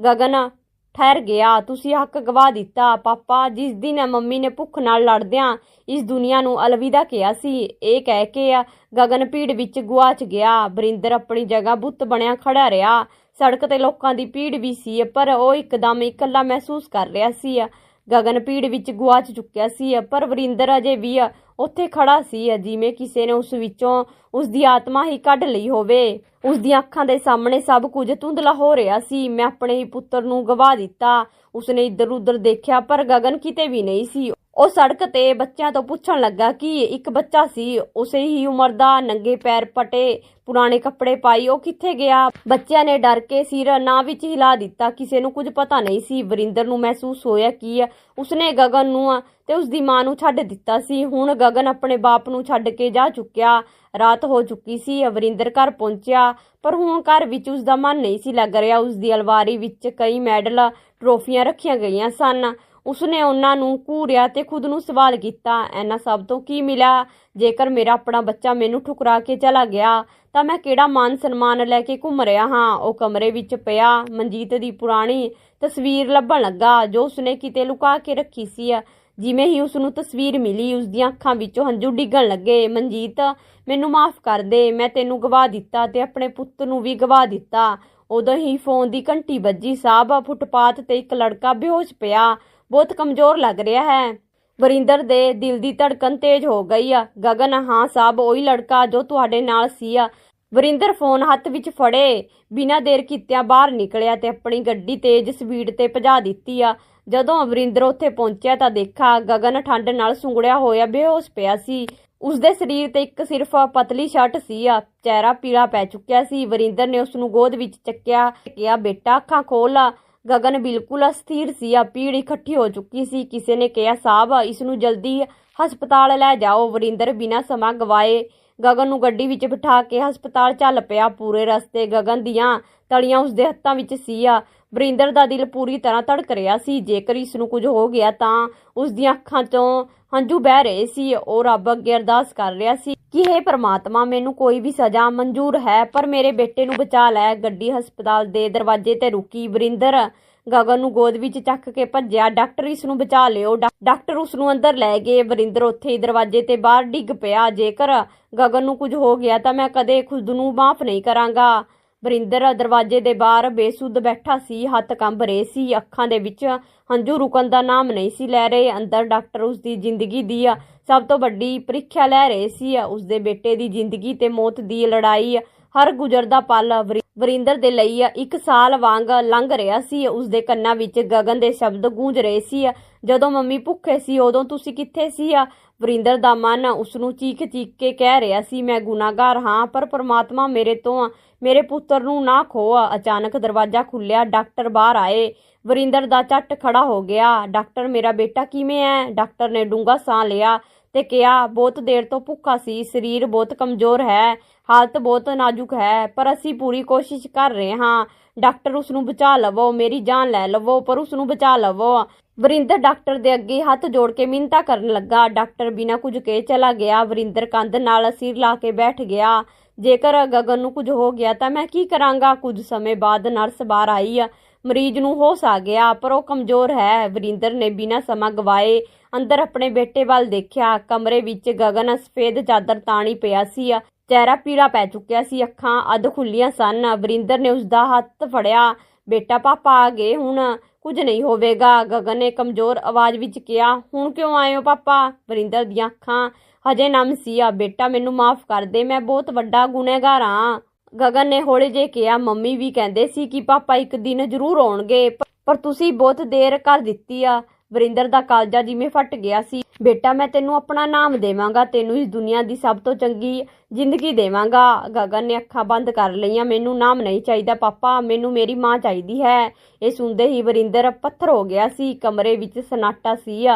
ਗਗਨ ਠਹਿਰ ਗਿਆ। ਤੁਸੀਂ ਹੱਕ ਗਵਾ ਦਿੱਤਾ। ਪਾਪਾ, ਜਿਸ ਦਿਨ ਮੰਮੀ ਨੇ ਭੁੱਖ ਨਾਲ ਲੜਦਿਆਂ ਇਸ ਦੁਨੀਆ ਨੂੰ ਅਲਵਿਦਾ ਕਿਹਾ ਸੀ, ਇਹ ਕਹਿ ਕੇ ਗਗਨ ਭੀੜ ਵਿੱਚ ਗੁਆਚ ਗਿਆ। ਬਰਿੰਦਰ ਆਪਣੀ ਜਗ੍ਹਾ ਬੁੱਤ ਬਣਿਆ ਖੜਾ ਰਿਹਾ। ਸੜਕ ਤੇ ਲੋਕਾਂ ਦੀ ਭੀੜ ਵੀ ਸੀ, ਪਰ ਉਹ ਇੱਕਦਮ ਇਕੱਲਾ ਮਹਿਸੂਸ ਕਰ ਰਿਹਾ ਸੀ। ਗਗਨ ਭੀੜ ਵਿੱਚ ਗੁਆਚ ਚੁੱਕਿਆ ਸੀ, ਪਰ ਵਰਿੰਦਰ ਅਜੇ ਵੀ ਉੱਥੇ ਖੜਾ ਸੀ ਜਿਵੇਂ ਕਿਸੇ ਨੇ ਉਸ ਵਿੱਚੋਂ ਉਸ ਦੀ ਆਤਮਾ ਹੀ ਕੱਢ ਲਈ ਹੋਵੇ। ਉਸ ਦੀਆਂ ਅੱਖਾਂ ਦੇ ਸਾਹਮਣੇ ਸਭ ਕੁਝ ਧੁੰਦਲਾ ਹੋ ਰਿਹਾ ਸੀ। ਮੈਂ ਆਪਣੇ ਹੀ ਪੁੱਤਰ ਨੂੰ ਗਵਾ ਦਿੱਤਾ। ਉਸਨੇ ਇੱਧਰ ਉੱਧਰ ਦੇਖਿਆ, ਪਰ ਗਗਨ ਕਿਤੇ ਵੀ ਨਹੀਂ ਸੀ। ਉਹ ਸੜਕ ਤੇ ਬੱਚਿਆਂ ਤੋਂ ਪੁੱਛਣ ਲੱਗਾ ਕਿ ਇੱਕ ਬੱਚਾ ਸੀ। ਉਸੇ ਹੀ ਉਮਰ ਦਾ ਨੰਗੇ ਪੈਰ ਪਟੇ ਪੁਰਾਣੇ ਕੱਪੜੇ ਪਾਈ ਉਹ ਕਿੱਥੇ ਗਿਆ? ਬੱਚਿਆਂ ਨੇ ਡਰ ਕੇ ਸਿਰ ਨਾ ਵਿੱਚ ਹਿਲਾ ਦਿੱਤਾ। ਕਿਸੇ ਨੂੰ ਕੁਝ ਪਤਾ ਨਹੀਂ ਸੀ। ਵਰਿੰਦਰ ਨੂੰ ਮਹਿਸੂਸ ਹੋਇਆ ਕਿ ਉਸਨੇ ਗਗਨ ਨੂੰ ਤੇ ਉਸਦੀ ਮਾਂ ਨੂੰ ਛੱਡ ਦਿੱਤਾ ਸੀ। ਹੁਣ ਗਗਨ ਆਪਣੇ ਬਾਪ ਨੂੰ ਛੱਡ ਕੇ ਜਾ ਚੁੱਕਿਆ। ਰਾਤ ਹੋ ਚੁੱਕੀ ਸੀ ਵਰਿੰਦਰ ਘਰ ਪਹੁੰਚਿਆ, ਪਰ ਹੁਣ ਘਰ ਵਿੱਚ ਉਸਦਾ ਮਨ ਨਹੀਂ ਸੀ ਲੱਗ ਰਿਹਾ। ਉਸਦੀ ਅਲਮਾਰੀ ਵਿੱਚ ਕਈ ਮੈਡਲ, ਟਰੋਫੀਆਂ ਰੱਖੀਆਂ ਗਈਆਂ ਸਨ। ਉਸਨੇ ਉਹਨਾਂ ਨੂੰ ਘੂਰਿਆ ਤੇ ਖੁਦ ਨੂੰ ਸਵਾਲ ਕੀਤਾ ਇਹਨਾਂ ਸਭ ਤੋਂ ਕੀ ਮਿਲਿਆ? ਜੇਕਰ ਮੇਰਾ ਆਪਣਾ ਬੱਚਾ ਮੈਨੂੰ ਠੁਕਰਾ ਕੇ ਚਲਾ ਗਿਆ, ਤਾਂ ਮੈਂ ਕਿਹੜਾ ਮਾਨ ਸਨਮਾਨ ਲੈ ਕੇ ਘੁੰਮ ਰਿਹਾ ਹਾਂ? ਉਹ ਕਮਰੇ ਵਿੱਚ ਪਿਆ। ਮਨਜੀਤ ਦੀ ਪੁਰਾਣੀ ਤਸਵੀਰ ਲੱਭਣ ਲੱਗਾ, ਜੋ ਉਸਨੇ ਕਿਤੇ ਲੁਕਾ ਕੇ ਰੱਖੀ ਸੀ। ਜਿਵੇਂ ਹੀ ਉਸ ਨੂੰ ਤਸਵੀਰ ਮਿਲੀ ਉਸ ਦੀਆਂ ਅੱਖਾਂ ਵਿੱਚੋਂ ਹੰਝੂ ਡਿੱਗਣ ਲੱਗੇ। ਮਨਜੀਤ, ਮੈਨੂੰ ਮਾਫ ਕਰ ਦੇ, ਮੈਂ ਤੈਨੂੰ ਗਵਾ ਦਿੱਤਾ ਤੇ ਆਪਣੇ ਪੁੱਤ ਨੂੰ ਵੀ ਗਵਾ ਦਿੱਤਾ। ਉਦੋਂ ਹੀ ਫੋਨ ਦੀ ਘੰਟੀ ਵੱਜੀ ਸਾਹਬ ਫੁੱਟਪਾਥ ਤੇ ਇੱਕ ਲੜਕਾ ਬੇਹੋਸ਼ ਪਿਆ। ਬਹੁਤ ਕਮਜ਼ੋਰ ਲੱਗ ਰਿਹਾ ਹੈ। ਵਰਿੰਦਰ ਦੇ ਦਿਲ ਦੀ ਧੜਕਨ ਤੇਜ਼ ਹੋ ਗਈ ਆ। ਗਗਨ, ਹਾਂ ਸਾਹਿਬ ਉਹੀ ਲੜਕਾ ਜੋ ਤੁਹਾਡੇ ਨਾਲ ਸੀ ਆ। ਵਰਿੰਦਰ ਫੋਨ ਹੱਥ ਵਿੱਚ ਫੜੇ। ਬਿਨਾਂ ਦੇਰ ਕੀਤਿਆਂ ਬਾਹਰ ਨਿਕਲਿਆ ਤੇ ਆਪਣੀ ਗੱਡੀ ਤੇਜ਼ ਸਪੀਡ ਤੇ ਭਜਾ ਦਿੱਤੀ ਆ। ਜਦੋਂ ਵਰਿੰਦਰ ਉੱਥੇ ਪਹੁੰਚਿਆ ਤਾਂ ਦੇਖਾ ਗਗਨ ਠੰਡ ਨਾਲ ਸੁੰਗੜਿਆ ਹੋਇਆ ਬੇਹੋਸ਼ ਪਿਆ ਸੀ। ਉਸਦੇ ਸਰੀਰ ਤੇ ਇੱਕ ਸਿਰਫ ਪਤਲੀ ਸ਼ਰਟ ਸੀ ਆ। ਚਿਹਰਾ ਪੀਲਾ ਪੈ ਚੁੱਕਿਆ ਸੀ। ਵਰਿੰਦਰ ਨੇ ਉਸ ਨੂੰ ਗੋਦ ਵਿੱਚ ਚੱਕਿਆ। ਕਿਹਾ, ਬੇਟਾ, ਅੱਖਾਂ ਖੋਲ ਗਗਨ ਬਿਲਕੁਲ ਅਸਥਿਰ ਸੀ ਆ। ਪੀੜ ਇਕੱਠੀ ਹੋ ਚੁੱਕੀ ਸੀ। ਕਿਸੇ ਨੇ ਕਿਹਾ ਸਾਹਿਬ ਇਸ ਨੂੰ ਜਲਦੀ ਹਸਪਤਾਲ ਲੈ ਜਾਓ। ਵਰਿੰਦਰ ਬਿਨਾਂ ਸਮਾਂ ਗਵਾਏ ਗਗਨ ਨੂੰ ਗੱਡੀ ਵਿੱਚ ਬਿਠਾ ਕੇ ਹਸਪਤਾਲ ਚੱਲ ਪਿਆ। ਪੂਰੇ ਰਸਤੇ ਗਗਨ ਦੀਆਂ ਤਲੀਆਂ ਉਸਦੇ ਹੱਥਾਂ ਵਿੱਚ ਸੀ। ਆ ਵਰਿੰਦਰ ਦਾ ਦਿਲ ਪੂਰੀ ਤਰ੍ਹਾਂ ਧੜਕ ਰਿਹਾ ਸੀ। ਜੇਕਰ ਇਸ ਨੂੰ ਕੁਝ ਹੋ ਗਿਆ ਤਾਂ ਉਸ ਦੀਆਂ ਅੱਖਾਂ 'ਚੋਂ ਹੰਝੂ ਬਹਿ ਰਹੇ ਸੀ। ਉਹ ਰੱਬ ਅੱਗੇ ਅਰਦਾਸ ਕਰ ਰਿਹਾ ਸੀ ਕਿ हे ਪ੍ਰਮਾਤਮਾ, ਮੈਨੂੰ ਕੋਈ ਵੀ ਸਜ਼ਾ ਮਨਜ਼ੂਰ ਹੈ, ਪਰ ਮੇਰੇ ਬੇਟੇ ਨੂੰ ਬਚਾ ਲੈ। ਗੱਡੀ ਹਸਪਤਾਲ ਦੇ ਦਰਵਾਜ਼ੇ ਤੇ ਰੁਕੀ। ਵਰਿੰਦਰ ਗਗਨ ਨੂੰ ਗੋਦ ਵਿੱਚ ਚੱਕ ਕੇ ਭੱਜਿਆ। ਡਾਕਟਰ ਇਸ ਨੂੰ ਬਚਾ ਲਿਓ। ਡਾ- ਡਾਕਟਰ ਉਸ ਨੂੰ ਅੰਦਰ ਲੈ ਗਏ। ਵਰਿੰਦਰ ਉੱਥੇ ਹੀ ਦਰਵਾਜ਼ੇ ਤੇ ਬਾਹਰ ਡਿੱਗ ਪਿਆ। ਜੇਕਰ ਗਗਨ ਨੂੰ ਕੁਝ ਹੋ ਗਿਆ ਤਾਂ ਮੈਂ ਕਦੇ ਖੁਦ ਨੂੰ ਮਾਫ ਨਹੀਂ ਕਰਾਂਗਾ। ਵਰਿੰਦਰ ਦਰਵਾਜ਼ੇ ਦੇ ਬਾਹਰ ਬੇਸੁੱਧ ਬੈਠਾ ਸੀ। ਹੱਥ ਕੰਬ ਰਹੇ ਸੀ। ਅੱਖਾਂ ਦੇ ਵਿੱਚ ਹੰਝੂ ਰੁਕਣ ਦਾ ਨਾਮ ਨਹੀਂ ਸੀ ਲੈ ਰਹੇ। ਅੰਦਰ ਡਾਕਟਰ ਉਸ ਦੀ ਜ਼ਿੰਦਗੀ ਦੀ ਆ ਸਭ ਤੋਂ ਵੱਡੀ ਪ੍ਰੀਖਿਆ ਲੈ ਰਹੇ ਸੀ। ਉਸ ਦੇ ਬੇਟੇ ਦੀ ਜ਼ਿੰਦਗੀ ਤੇ ਮੌਤ ਦੀ ਲੜਾਈ ਹਰ ਗੁਜ਼ਰਦਾ ਪਲ ਵਰਿੰਦਰ ਦੇ ਲਈ ਇੱਕ ਸਾਲ ਵਾਂਗ ਲੰਘ ਰਿਹਾ ਸੀ। ਉਸ ਦੇ ਕੰਨਾਂ ਵਿੱਚ ਗਗਨ ਦੇ ਸ਼ਬਦ ਗੂੰਜ ਰਹੇ ਸੀ। ਜਦੋਂ ਮੰਮੀ ਭੁੱਖੇ ਸੀ, ਉਦੋਂ ਤੁਸੀਂ ਕਿੱਥੇ ਸੀ? ਵਰਿੰਦਰ ਦਾ ਮਨ ਉਸ ਨੂੰ ਚੀਖ ਚੀਖ ਕੇ ਕਹਿ ਰਿਹਾ ਸੀ, ਮੈਂ ਗੁਨਾਹਗਾਰ ਹਾਂ, ਪਰ ਪ੍ਰਮਾਤਮਾ ਮੇਰੇ ਤੋਂ, ਮੇਰੇ ਪੁੱਤਰ ਨੂੰ ਨਾ ਖੋ। ਅਚਾਨਕ ਦਰਵਾਜ਼ਾ ਖੁੱਲਿਆ ਡਾਕਟਰ ਬਾਹਰ ਆਏ। ਵਰਿੰਦਰ ਦਾ ਝੱਟ ਖੜਾ ਹੋ ਗਿਆ। ਡਾਕਟਰ, ਮੇਰਾ ਬੇਟਾ ਕਿਵੇਂ ਹੈ? ਡਾਕਟਰ ਨੇ ਡੂੰਘਾ ਸਾਹ ਲਿਆ। ਤੇ ਕਿਹਾ, ਬਹੁਤ ਦੇਰ ਤੋਂ ਭੁੱਖਾ ਸੀ, ਸਰੀਰ ਬਹੁਤ ਕਮਜ਼ੋਰ ਹੈ, ਹਾਲਤ ਬਹੁਤ ਨਾਜ਼ੁਕ ਹੈ, ਪਰ ਅਸੀਂ ਪੂਰੀ ਕੋਸ਼ਿਸ਼ ਕਰ ਰਹੇ ਹਾਂ। ਡਾਕਟਰ ਉਸ ਨੂੰ ਬਚਾ ਲਵੋ, ਮੇਰੀ ਜਾਨ ਲੈ ਲਵੋ, ਪਰ ਉਸ ਨੂੰ ਬਚਾ ਲਵੋ। ਵਰਿੰਦਰ ਡਾਕਟਰ ਦੇ ਅੱਗੇ ਹੱਥ ਜੋੜ ਕੇ ਮਿੰਤਾ ਕਰਨ ਲੱਗਾ। ਡਾਕਟਰ ਬਿਨਾਂ ਕੁਝ ਕਹੇ ਚਲਾ ਗਿਆ। ਵਰਿੰਦਰ ਕੰਧ ਨਾਲ ਸਿਰ ਲਾ ਕੇ ਬੈਠ ਗਿਆ। ਜੇਕਰ ਗਗਨ ਨੂੰ ਕੁਝ ਹੋ ਗਿਆ ਤਾਂ ਮੈਂ ਕੀ ਕਰਾਂਗਾ? ਕੁਝ ਸਮੇਂ ਬਾਅਦ ਨਰਸ ਬਾਹਰ ਆਈ। ਮਰੀਜ਼ ਨੂੰ ਹੋਸ਼ ਆ ਗਿਆ, ਪਰ ਉਹ ਕਮਜ਼ੋਰ ਹੈ। ਵਰਿੰਦਰ ਨੇ ਬਿਨਾਂ ਸਮਾਂ ਗਵਾਏ ਅੰਦਰ ਆਪਣੇ ਬੇਟੇ ਵੱਲ ਦੇਖਿਆ, ਕਮਰੇ ਵਿੱਚ ਗਗਨ ਸਫੇਦ ਚਾਦਰ ਤਾਣੀ ਪਿਆ ਸੀ, ਚਿਹਰਾ ਪੀਲਾ ਪੈ ਚੁੱਕਿਆ ਸੀ, ਅੱਖਾਂ ਅੱਧ ਖੁੱਲੀਆਂ ਸਨ, ਵਰਿੰਦਰ ਨੇ ਉਸ ਦਾ ਹੱਥ ਫੜਿਆ, ਬੇਟਾ ਪਾਪਾ ਆ ਗਏ ਹੁਣ, ਕੁਝ ਨਹੀਂ ਹੋਵੇਗਾ। ਗਗਨ ਨੇ ਕਮਜ਼ੋਰ ਆਵਾਜ਼ ਵਿੱਚ ਕਿਹਾ, ਹੁਣ ਕਿਉਂ ਆਏ ਹੋ ਪਾਪਾ? ਵਰਿੰਦਰ ਦੀਆਂ ਅੱਖਾਂ ਹਜੇ ਨਮ ਸੀ, ਆ ਬੇਟਾ ਮੈਨੂੰ ਮਾਫ ਕਰ ਦੇ, ਮੈਂ ਬਹੁਤ ਵੱਡਾ ਗੁਨਹਗਾਰ ਹਾਂ ਗਗਨ ਨੇ ਹੌਲੇ ਜੇ ਕਿਹਾ, ਮੰਮੀ ਵੀ ਕਹਿੰਦੇ ਸੀ ਕਿ ਪਾਪਾ ਇੱਕ ਦਿਨ ਜ਼ਰੂਰ ਆਉਣਗੇ, ਪਰ ਤੁਸੀਂ ਬਹੁਤ ਦੇਰ ਕਰ ਦਿੱਤੀ ਆ। ਵਰਿੰਦਰ ਦਾ ਕਾਲਜਾ ਜਿਵੇਂ ਫਟ ਗਿਆ ਸੀ। ਬੇਟਾ, ਮੈਂ ਤੈਨੂੰ ਆਪਣਾ ਨਾਮ ਦੇਵਾਂਗਾ, ਤੈਨੂੰ ਇਸ ਦੁਨੀਆ ਦੀ ਸਭ ਤੋਂ ਚੰਗੀ ਜ਼ਿੰਦਗੀ ਦੇਵਾਂਗਾ। ਗਗਨ ਨੇ ਅੱਖਾਂ ਬੰਦ ਕਰ ਲਈਆਂ, ਮੈਨੂੰ ਨਾਮ ਨਹੀਂ ਚਾਹੀਦਾ, ਪਾਪਾ, ਮੈਨੂੰ ਮੇਰੀ ਮਾਂ ਚਾਹੀਦੀ ਹੈ। ਇਹ ਸੁਣਦੇ ਹੀ ਵਰਿੰਦਰ ਪੱਥਰ ਹੋ ਗਿਆ ਸੀ, ਕਮਰੇ ਵਿੱਚ ਸਨਾਟਾ ਸੀ।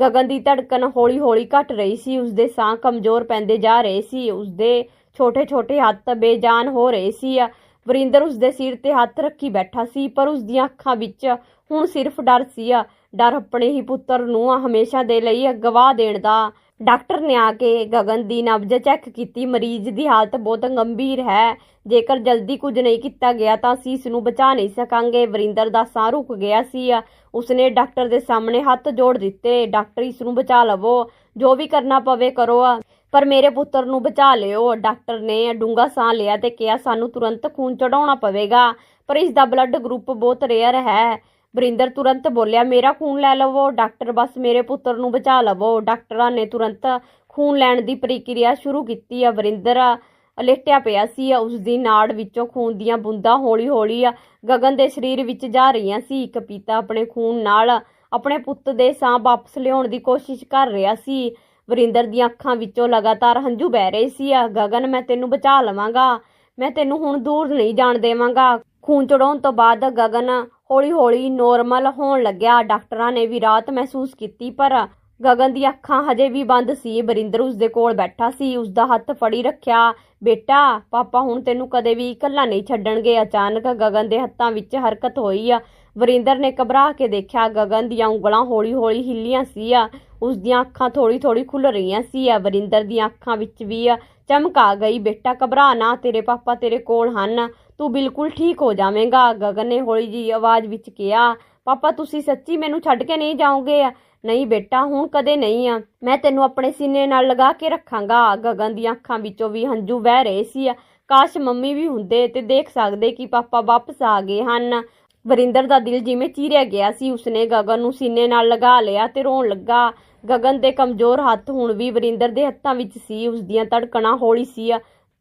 ਗਗਨ ਦੀ ਧੜਕਨ ਹੌਲੀ-ਹੌਲੀ ਘਟ ਰਹੀ ਸੀ, ਉਸਦੇ ਸਾਹ ਕਮਜ਼ੋਰ ਪੈਂਦੇ ਜਾ ਰਹੇ ਸੀ, ਉਸਦੇ ਛੋਟੇ-ਛੋਟੇ ਹੱਥ ਬੇਜਾਨ ਹੋ ਰਹੇ ਸੀ। ਵਰਿੰਦਰ ਉਸਦੇ ਸਿਰ ਤੇ ਹੱਥ ਰੱਖੀ ਬੈਠਾ ਸੀ, ਪਰ ਉਸਦੀਆਂ ਅੱਖਾਂ ਵਿੱਚ ਹੁਣ ਸਿਰਫ ਡਰ ਸੀ। ਡਰ ਆਪਣੇ ਹੀ ਪੁੱਤਰ ਨੂੰ ਹਮੇਸ਼ਾ ਦੇ ਲਈ ਅਗਵਾ ਦੇਣ ਦਾ। ਡਾਕਟਰ ਨੇ ਆ ਕੇ ਗਗਨ ਦੀ ਨਬਜ਼ ਚੈੱਕ ਕੀਤੀ। ਮਰੀਜ਼ ਦੀ ਹਾਲਤ ਬਹੁਤ ਗੰਭੀਰ ਹੈ। ਜੇਕਰ ਜਲਦੀ ਕੁਝ ਨਹੀਂ ਕੀਤਾ ਗਿਆ ਤਾਂ ਅਸੀਂ ਇਸ ਨੂੰ ਬਚਾ ਨਹੀਂ ਸਕਾਂਗੇ। ਵਰਿੰਦਰ ਦਾ ਸਾਹ ਰੁਕ ਗਿਆ ਸੀ। ਉਸਨੇ ਡਾਕਟਰ ਦੇ ਸਾਹਮਣੇ ਹੱਥ ਜੋੜ ਦਿੱਤੇ। ਡਾਕਟਰ, ਇਸ ਨੂੰ ਬਚਾ ਲਵੋ। ਜੋ ਵੀ ਕਰਨਾ ਪਵੇ ਕਰੋ। ਪਰ ਮੇਰੇ ਪੁੱਤਰ ਨੂੰ ਬਚਾ ਲਿਓ। ਡਾਕਟਰ ਨੇ ਡੂੰਘਾ ਸਾਹ ਲਿਆ ਤੇ ਕਿਹਾ, ਸਾਨੂੰ ਤੁਰੰਤ ਖੂਨ ਚੜਾਉਣਾ ਪਵੇਗਾ। ਪਰ ਇਸ ਦਾ ਬਲੱਡ ਗਰੁੱਪ ਬਹੁਤ ਰੇਅਰ ਹੈ। ਵਰਿੰਦਰ ਤੁਰੰਤ ਬੋਲਿਆ, ਮੇਰਾ ਖੂਨ ਲੈ ਲਵੋ, ਡਾਕਟਰ, ਬਸ ਮੇਰੇ ਪੁੱਤਰ ਨੂੰ ਬਚਾ ਲਵੋ। ਡਾਕਟਰਾਂ ਨੇ ਤੁਰੰਤ ਖੂਨ ਲੈਣ ਦੀ ਪ੍ਰਕਿਰਿਆ ਸ਼ੁਰੂ ਕੀਤੀ। ਆ ਵਰਿੰਦਰ ਲੇਟਿਆ ਪਿਆ ਸੀ। ਉਸ ਦੀ ਨਾੜ ਵਿੱਚੋਂ ਖੂਨ ਦੀਆਂ ਬੂੰਦਾਂ ਹੌਲੀ-ਹੌਲੀ ਗਗਨ ਦੇ ਸਰੀਰ ਵਿੱਚ ਜਾ ਰਹੀਆਂ ਸੀ। ਇੱਕ ਪਿਤਾ ਆਪਣੇ ਖੂਨ ਨਾਲ ਆਪਣੇ ਪੁੱਤ ਦੇ ਸਾਹ ਵਾਪਸ ਲਿਆਉਣ ਦੀ ਕੋਸ਼ਿਸ਼ ਕਰ ਰਿਹਾ ਸੀ। ਵਰਿੰਦਰ ਦੀਆਂ ਅੱਖਾਂ ਵਿੱਚੋਂ ਲਗਾਤਾਰ ਹੰਝੂ ਬਹਿ ਰਹੇ ਸੀ। ਆ ਗਗਨ, ਮੈਂ ਤੈਨੂੰ ਬਚਾ ਲਵਾਂਗਾ। ਮੈਂ ਤੈਨੂੰ ਹੁਣ ਦੂਰ ਨਹੀਂ ਜਾਣ ਦੇਵਾਂਗਾ। ਖੂਨ ਚੜਾਉਣ ਤੋਂ ਬਾਅਦ ਗਗਨ ਹੌਲੀ-ਹੌਲੀ ਨੋਰਮਲ ਹੋਣ ਲੱਗਿਆ। ਡਾਕਟਰਾਂ ਨੇ ਵੀ ਰਾਹਤ ਮਹਿਸੂਸ ਕੀਤੀ, ਪਰ ਗਗਨ ਦੀਆਂ ਅੱਖਾਂ ਹਜੇ ਵੀ ਬੰਦ ਸੀ। ਵਰਿੰਦਰ ਉਸਦੇ ਕੋਲ ਬੈਠਾ ਸੀ। ਉਸਦਾ ਹੱਥ ਫੜੀ ਰੱਖਿਆ। ਬੇਟਾ, ਪਾਪਾ ਹੁਣ ਤੈਨੂੰ ਕਦੇ ਵੀ ਇਕੱਲਾ ਨਹੀਂ ਛੱਡਣਗੇ। ਅਚਾਨਕ ਗਗਨ ਦੇ ਹੱਥਾਂ ਵਿੱਚ ਹਰਕਤ ਹੋਈ। ਆ ਵਰਿੰਦਰ ਨੇ ਘਬਰਾ ਕੇ ਦੇਖਿਆ। ਗਗਨ ਦੀਆਂ ਉਂਗਲਾਂ ਹੌਲੀ-ਹੌਲੀ ਹਿੱਲੀਆਂ ਸੀ। ਆ ਉਸ ਦੀਆਂ ਅੱਖਾਂ ਥੋੜੀ-ਥੋੜੀ ਖੁੱਲ ਰਹੀਆਂ ਸੀ। ਆ ਵਰਿੰਦਰ ਦੀਆਂ ਅੱਖਾਂ ਵਿੱਚ ਵੀ ਆ ਚਮਕ ਆ ਗਈ, ਬੇਟਾ, ਘਬਰਾ ਨਾ, ਤੇਰੇ ਪਾਪਾ ਤੇਰੇ ਕੋਲ ਹਨ। ਤੂੰ ਬਿਲਕੁਲ ਠੀਕ ਹੋ ਜਾਵੇਂਗਾ। ਗਗਨ ਨੇ ਹੌਲੀ ਜੀ ਆਵਾਜ਼ ਵਿੱਚ ਕਿਹਾ, ਪਾਪਾ, ਤੁਸੀਂ ਸੱਚੀ ਮੈਨੂੰ ਛੱਡ ਕੇ ਨਹੀਂ ਜਾਓਗੇ? ਨਹੀਂ ਬੇਟਾ, ਹੁਣ ਕਦੇ ਨਹੀਂ ਆ। ਮੈਂ ਤੈਨੂੰ ਆਪਣੇ ਸੀਨੇ ਨਾਲ ਲਗਾ ਕੇ ਰੱਖਾਂਗਾ। ਗਗਨ ਦੀਆਂ ਅੱਖਾਂ ਵਿੱਚੋਂ ਵੀ ਹੰਝੂ ਵਹਿ ਰਹੇ ਸੀ। ਕਾਸ਼ ਮੰਮੀ ਵੀ ਹੁੰਦੇ ਤੇ ਦੇਖ ਸਕਦੇ ਕਿ ਪਾਪਾ ਵਾਪਸ ਆ ਗਏ ਹਨ। ਵਰਿੰਦਰ ਦਾ ਦਿਲ ਜਿਵੇਂ ਚੀਰਿਆ ਗਿਆ ਸੀ। ਉਸਨੇ ਗਗਨ ਨੂੰ ਸੀਨੇ ਨਾਲ ਲਗਾ ਲਿਆ ਤੇ ਰੋਣ ਲੱਗਾ। ਗਗਨ ਦੇ ਕਮਜ਼ੋਰ ਹੱਥ ਹੁਣ ਵੀ ਵਰਿੰਦਰ ਦੇ ਹੱਥਾਂ ਵਿੱਚ ਸੀ ਉਸ ਦੀਆਂ ਧੜਕਣਾਂ ਹੌਲੀ ਸੀ,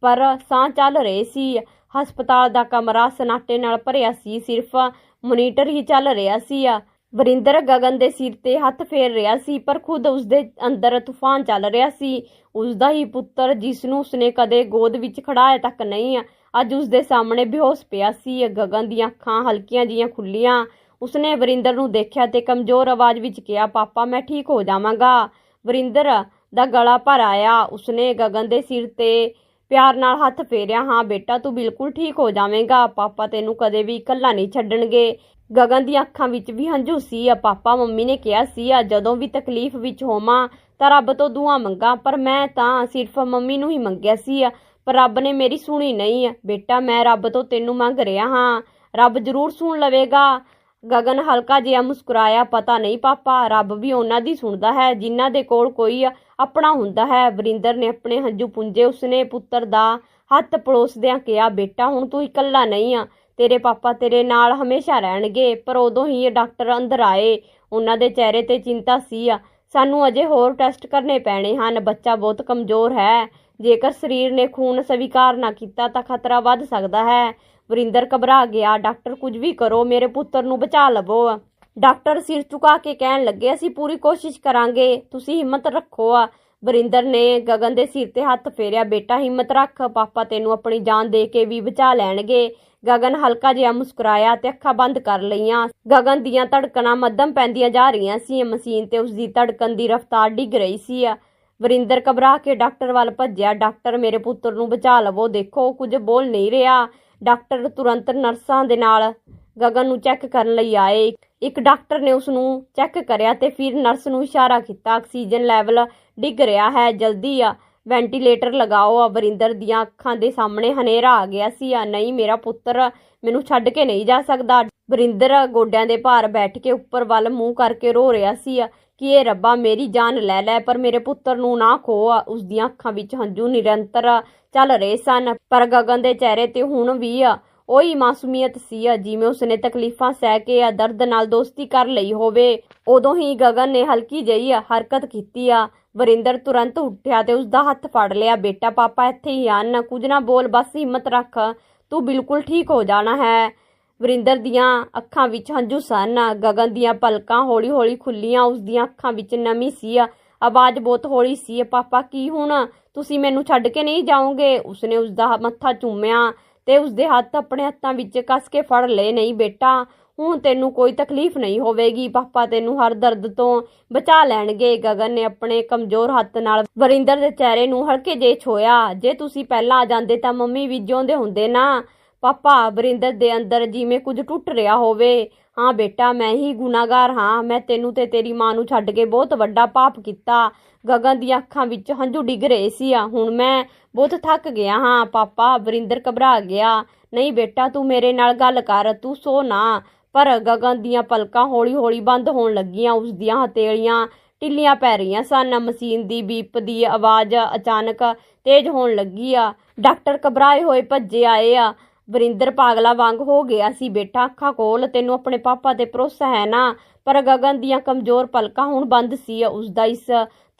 ਪਰ ਸਾਹ ਚੱਲ ਰਹੇ ਸੀ। ਹਸਪਤਾਲ ਦਾ ਕਮਰਾ ਸਨਾਟੇ ਨਾਲ ਭਰਿਆ ਸੀ, ਸਿਰਫ ਮੋਨੀਟਰ ਹੀ ਚੱਲ ਰਿਹਾ ਸੀ। ਵਰਿੰਦਰ ਗਗਨ ਦੇ ਸਿਰ ਤੇ ਹੱਥ ਫੇਰ ਰਿਹਾ ਸੀ, ਪਰ ਖੁਦ ਉਸਦੇ ਅੰਦਰ ਤੂਫਾਨ ਚੱਲ ਰਿਹਾ ਸੀ। ਉਸਦਾ ਹੀ ਪੁੱਤਰ, ਜਿਸ ਨੂੰ ਉਸਨੇ ਕਦੇ ਗੋਦ ਵਿੱਚ ਖੜਾਇਆ ਤੱਕ ਨਹੀਂ, ਅੱਜ ਉਸਦੇ ਸਾਹਮਣੇ ਬੇਹੋਸ਼ ਪਿਆ ਸੀ। ਗਗਨ ਦੀਆਂ ਅੱਖਾਂ ਹਲਕੀਆਂ ਜੀਆਂ ਖੁੱਲੀਆਂ ਉਸਨੇ ਵਰਿੰਦਰ ਨੂੰ ਦੇਖਿਆ ਤੇ ਕਮਜ਼ੋਰ ਆਵਾਜ਼ ਵਿੱਚ ਕਿਹਾ, ਪਾਪਾ, ਮੈਂ ਠੀਕ ਹੋ ਜਾਵਾਂਗਾ। ਵਰਿੰਦਰ ਦਾ ਗਲਾ ਭਰ ਆਇਆ। ਉਸਨੇ ਗਗਨ ਦੇ ਸਿਰ ਤੇ ਪਿਆਰ ਨਾਲ ਹੱਥ ਫੇਰਿਆ, ਹਾਂ ਬੇਟਾ, ਤੂੰ ਬਿਲਕੁਲ ਠੀਕ ਹੋ ਜਾਵੇਂਗਾ। ਪਾਪਾ ਤੈਨੂੰ ਕਦੇ ਵੀ ਇਕੱਲਾ ਨਹੀਂ ਛੱਡਣਗੇ। ਗਗਨ ਦੀਆਂ ਅੱਖਾਂ ਵਿੱਚ ਵੀ ਹੰਝੂ ਸੀ ਆ। ਪਾਪਾ, ਮੰਮੀ ਨੇ ਕਿਹਾ ਸੀ ਆ, ਜਦੋਂ ਵੀ ਤਕਲੀਫ ਵਿੱਚ ਹੋਵਾਂ ਤਾਂ ਰੱਬ ਤੋਂ ਦੁਆ ਮੰਗਾ, ਪਰ ਮੈਂ ਤਾਂ ਸਿਰਫ ਮੰਮੀ ਨੂੰ ਹੀ ਮੰਗਿਆ ਸੀ ਆ, ਪਰ ਰੱਬ ਨੇ ਮੇਰੀ ਸੁਣੀ ਨਹੀਂ ਆ। ਬੇਟਾ, ਮੈਂ ਰੱਬ ਤੋਂ ਤੈਨੂੰ ਮੰਗ ਰਿਹਾ ਹਾਂ। ਰੱਬ ਜ਼ਰੂਰ ਸੁਣ ਲਵੇਗਾ। ਗਗਨ ਹਲਕਾ ਜਿਹਾ ਮੁਸਕਰਾਇਆ, ਪਤਾ ਨਹੀਂ ਪਾਪਾ, ਰੱਬ ਵੀ ਉਹਨਾਂ ਦੀ ਸੁਣਦਾ ਹੈ, ਜਿਨ੍ਹਾਂ ਦੇ ਕੋਲ ਕੋਈ ਆਪਣਾ ਹੁੰਦਾ ਹੈ। ਵਰਿੰਦਰ ਨੇ ਆਪਣੇ ਹੰਝੂ ਪੁੰਜੇ ਉਸਨੇ ਪੁੱਤਰ ਦਾ ਹੱਥ ਪੜੋਸਦਿਆਂ ਕਿਹਾ, ਬੇਟਾ, ਹੁਣ ਤੂੰ ਇਕੱਲਾ ਨਹੀਂ ਆ, ਤੇਰੇ ਪਾਪਾ ਤੇਰੇ ਨਾਲ ਹਮੇਸ਼ਾ ਰਹਿਣਗੇ, ਪਰ ਉਦੋਂ ਹੀ ਡਾਕਟਰ ਅੰਦਰ ਆਏ, ਉਹਨਾਂ ਦੇ ਚਿਹਰੇ ਤੇ ਚਿੰਤਾ ਸੀ ਆ। ਸਾਨੂੰ ਅਜੇ ਹੋਰ ਟੈਸਟ ਕਰਨੇ ਪੈਣੇ ਹਨ, ਬੱਚਾ ਬਹੁਤ ਕਮਜ਼ੋਰ ਹੈ, ਜੇਕਰ ਸਰੀਰ ਨੇ ਖੂਨ ਸਵੀਕਾਰ ਨਾ ਕੀਤਾ ਤਾਂ ਖਤਰਾ ਵੱਧ ਸਕਦਾ ਹੈ। ਵਰਿੰਦਰ ਘਬਰਾ ਗਿਆ, ਡਾਕਟਰ, ਕੁਝ ਵੀ ਕਰੋ, ਮੇਰੇ ਪੁੱਤਰ ਨੂੰ ਬਚਾ ਲਵੋ। ਡਾਕਟਰ ਸਿਰ ਝੁਕਾ ਕੇ ਕਹਿਣ ਲੱਗੇ, ਅਸੀਂ ਪੂਰੀ ਕੋਸ਼ਿਸ਼ ਕਰਾਂਗੇ, ਤੁਸੀਂ ਹਿੰਮਤ ਰੱਖੋ। ਆ ਵਰਿੰਦਰ ਨੇ ਗਗਨ ਦੇ ਸਿਰ ਤੇ ਹੱਥ ਫੇਰਿਆ, ਬੇਟਾ, ਹਿੰਮਤ ਰੱਖ, ਪਾਪਾ ਤੈਨੂੰ ਆਪਣੀ ਜਾਨ ਦੇ ਕੇ ਵੀ ਬਚਾ ਲੈਣਗੇ। ਗਗਨ ਹਲਕਾ ਜਿਹਾ ਮੁਸਕਰਾਇਆ ਤੇ ਅੱਖਾਂ ਬੰਦ ਕਰ ਲਈਆਂ। ਗਗਨ ਦੀਆਂ ਧੜਕਣਾਂ ਮੱਧਮ ਪੈਂਦੀਆਂ ਜਾ ਰਹੀਆਂ ਸੀ ਮਸ਼ੀਨ ਤੇ ਉਸ ਦੀ ਧੜਕਣ ਦੀ ਰਫ਼ਤਾਰ ਡਿੱਗ ਰਹੀ ਸੀ। ਵਰਿੰਦਰ ਘਬਰਾ ਕੇ ਡਾਕਟਰ ਵੱਲ ਭੱਜਿਆ, ਡਾਕਟਰ, ਮੇਰੇ ਪੁੱਤਰ ਨੂੰ ਬਚਾ ਲਵੋ, ਦੇਖੋ, ਕੁਝ ਬੋਲ ਨਹੀਂ ਰਿਹਾ। ਡਾਕਟਰ ਤੁਰੰਤ ਨਰਸਾਂ ਦੇ ਨਾਲ ਗਗਨ ਨੂੰ ਚੈੱਕ ਕਰਨ ਲਈ ਆਏ। ਇੱਕ ਡਾਕਟਰ ਨੇ ਉਸ ਨੂੰ ਚੈੱਕ ਕਰਿਆ ਤੇ ਫਿਰ ਨਰਸ ਨੂੰ ਇਸ਼ਾਰਾ ਕੀਤਾ। ਆਕਸੀਜਨ ਲੈਵਲ ਡਿੱਗ ਰਿਹਾ ਹੈ। ਜਲਦੀ ਆ। ਵੈਂਟੀਲੇਟਰ ਲਗਾਓ। ਆ ਦੀਆਂ ਅੱਖਾਂ ਦੇ ਸਾਹਮਣੇ ਹਨੇਰਾ ਆ ਗਿਆ ਸੀ। ਆ, ਨਹੀਂ, ਮੇਰਾ ਪੁੱਤਰ ਮੈਨੂੰ ਛੱਡ ਕੇ ਨਹੀਂ ਜਾ ਸਕਦਾ। ਵਰਿੰਦਰ ਗੋਡਿਆਂ ਦੇ ਭਾਰ ਬੈਠ ਕੇ ਉੱਪਰ ਵੱਲ ਮੂੰਹ ਕਰਕੇ ਰੋ ਰਿਹਾ ਸੀ। ਕਿ ਇਹ ਰੱਬਾ, ਮੇਰੀ ਜਾਨ ਲੈ ਲੈ, ਪਰ ਮੇਰੇ ਪੁੱਤਰ ਨੂੰ ਨਾ ਖੋ ਉਸ ਦੀਆਂ ਅੱਖਾਂ ਵਿੱਚ ਹੰਝੂ ਨਿਰੰਤਰ ਚੱਲ ਰਹੇ ਸਨ, ਪਰ ਗਗਨ ਦੇ ਚਿਹਰੇ ਤੇ ਹੁਣ ਵੀ ਆ, ਉਹੀ ਮਾਸੂਮੀਅਤ ਸੀ ਜਿਵੇਂ ਉਸਨੇ ਤਕਲੀਫਾਂ ਸਹਿ ਕੇ ਆ, ਦਰਦ ਨਾਲ ਦੋਸਤੀ ਕਰ ਲਈ ਹੋਵੇ। ਉਦੋਂ ਹੀ ਗਗਨ ਨੇ ਹਲਕੀ ਜਿਹੀ ਹਰਕਤ ਕੀਤੀ ਆ। ਵਰਿੰਦਰ ਤੁਰੰਤ ਉੱਠਿਆ ਤੇ ਉਸਦਾ ਹੱਥ ਫੜ ਲਿਆ, ਬੇਟਾ, ਪਾਪਾ ਇੱਥੇ ਹੀ ਹਨ, ਕੁਝ ਨਾ ਬੋਲ, ਬਸ ਹਿੰਮਤ ਰੱਖ। ਤੂੰ ਬਿਲਕੁਲ ਠੀਕ ਹੋ ਜਾਣਾ ਹੈ। ਵਰਿੰਦਰ ਦੀਆਂ ਅੱਖਾਂ ਵਿੱਚ ਹੰਝੂ ਸਨ। ਗਗਨ ਦੀਆਂ ਪਲਕਾਂ ਹੌਲੀ-ਹੌਲੀ ਖੁੱਲੀਆਂ ਉਸ ਦੀਆਂ ਅੱਖਾਂ ਵਿੱਚ ਨਮੀ ਸੀ ਆਵਾਜ਼ ਬਹੁਤ ਹੌਲੀ ਸੀ, ਪਾਪਾ, ਕੀ ਹੁਣ? ਤੁਸੀਂ ਮੈਨੂੰ ਛੱਡ ਕੇ ਨਹੀਂ ਜਾਓਗੇ? ਉਸਨੇ ਉਸਦਾ ਮੱਥਾ ਚੁੰਮਿਆ ਤੇ ਉਸਦੇ ਹੱਥ ਆਪਣੇ ਹੱਥਾਂ ਵਿੱਚ ਕੱਸ ਕੇ ਫੜ ਲਏ। ਨਹੀਂ ਬੇਟਾ, ਹੁਣ ਤੈਨੂੰ ਕੋਈ ਤਕਲੀਫ ਨਹੀਂ ਹੋਵੇਗੀ। ਪਾਪਾ ਤੈਨੂੰ ਹਰ ਦਰਦ ਤੋਂ ਬਚਾ ਲੈਣਗੇ। ਗਗਨ ਨੇ ਆਪਣੇ ਕਮਜ਼ੋਰ ਹੱਥ ਨਾਲ ਵਰਿੰਦਰ ਦੇ ਚਿਹਰੇ ਨੂੰ ਹਲਕੇ ਜੇ ਛੋਇਆ। ਜੇ ਤੁਸੀਂ ਪਹਿਲਾਂ ਆ ਜਾਂਦੇ ਤਾਂ ਮੰਮੀ ਵੀ ਜਿਉਂਦੇ ਹੁੰਦੇ ਨਾ। ਪਾਪਾ ਵਰਿੰਦਰ ਦੇ ਅੰਦਰ ਜਿਵੇਂ ਕੁਝ ਟੁੱਟ ਰਿਹਾ ਹੋਵੇ, ਹਾਂ ਬੇਟਾ, ਮੈਂ ਹੀ ਗੁਨਾਹਗਾਰ ਹਾਂ, ਮੈਂ ਤੈਨੂੰ ਤੇ ਤੇਰੀ ਮਾਂ ਨੂੰ ਛੱਡ ਕੇ ਬਹੁਤ ਵੱਡਾ ਪਾਪ ਕੀਤਾ, ਗਗਨ ਦੀਆਂ ਅੱਖਾਂ ਵਿੱਚ ਹੰਝੂ ਡਿੱਗ ਰਹੇ ਸੀ ਹੁਣ ਮੈਂ ਬਹੁਤ ਥੱਕ ਗਿਆ ਹਾਂ, ਪਾਪਾ ਵਰਿੰਦਰ ਘਬਰਾ ਗਿਆ, ਨਹੀਂ ਬੇਟਾ, ਤੂੰ ਮੇਰੇ ਨਾਲ ਗੱਲ ਕਰ, ਤੂੰ ਸੋ ਨਾ, ਪਰ ਗਗਨ ਦੀਆਂ ਪਲਕਾਂ ਹੌਲੀ-ਹੌਲੀ ਬੰਦ ਹੋਣ ਲੱਗੀਆਂ, ਉਸ ਦੀਆਂ ਹਥੇਲੀਆਂ ਢਿੱਲੀਆਂ ਪੈ ਰਹੀਆਂ ਸਨ, ਮਸ਼ੀਨ ਦੀ ਬੀਪ ਦੀ ਆਵਾਜ਼ ਅਚਾਨਕ ਤੇਜ਼ ਹੋਣ ਲੱਗੀ ਆ, ਡਾਕਟਰ ਘਬਰਾਏ ਹੋਏ ਭੱਜੇ ਆਏ ਆ ਵਰਿੰਦਰ ਪਾਗਲਾ ਵਾਂਗ ਹੋ ਗਿਆ ਸੀ ਬੇਟਾ, ਅੱਖਾਂ ਕੋਲ ਤੈਨੂੰ ਆਪਣੇ ਪਾਪਾ ਤੇ ਭਰੋਸਾ ਹੈ ਨਾ? ਪਰ ਗਗਨ ਦੀਆਂ ਕਮਜ਼ੋਰ ਪਲਕਾਂ ਹੁਣ ਬੰਦ ਸੀ ਉਸ ਦਾ ਇਸ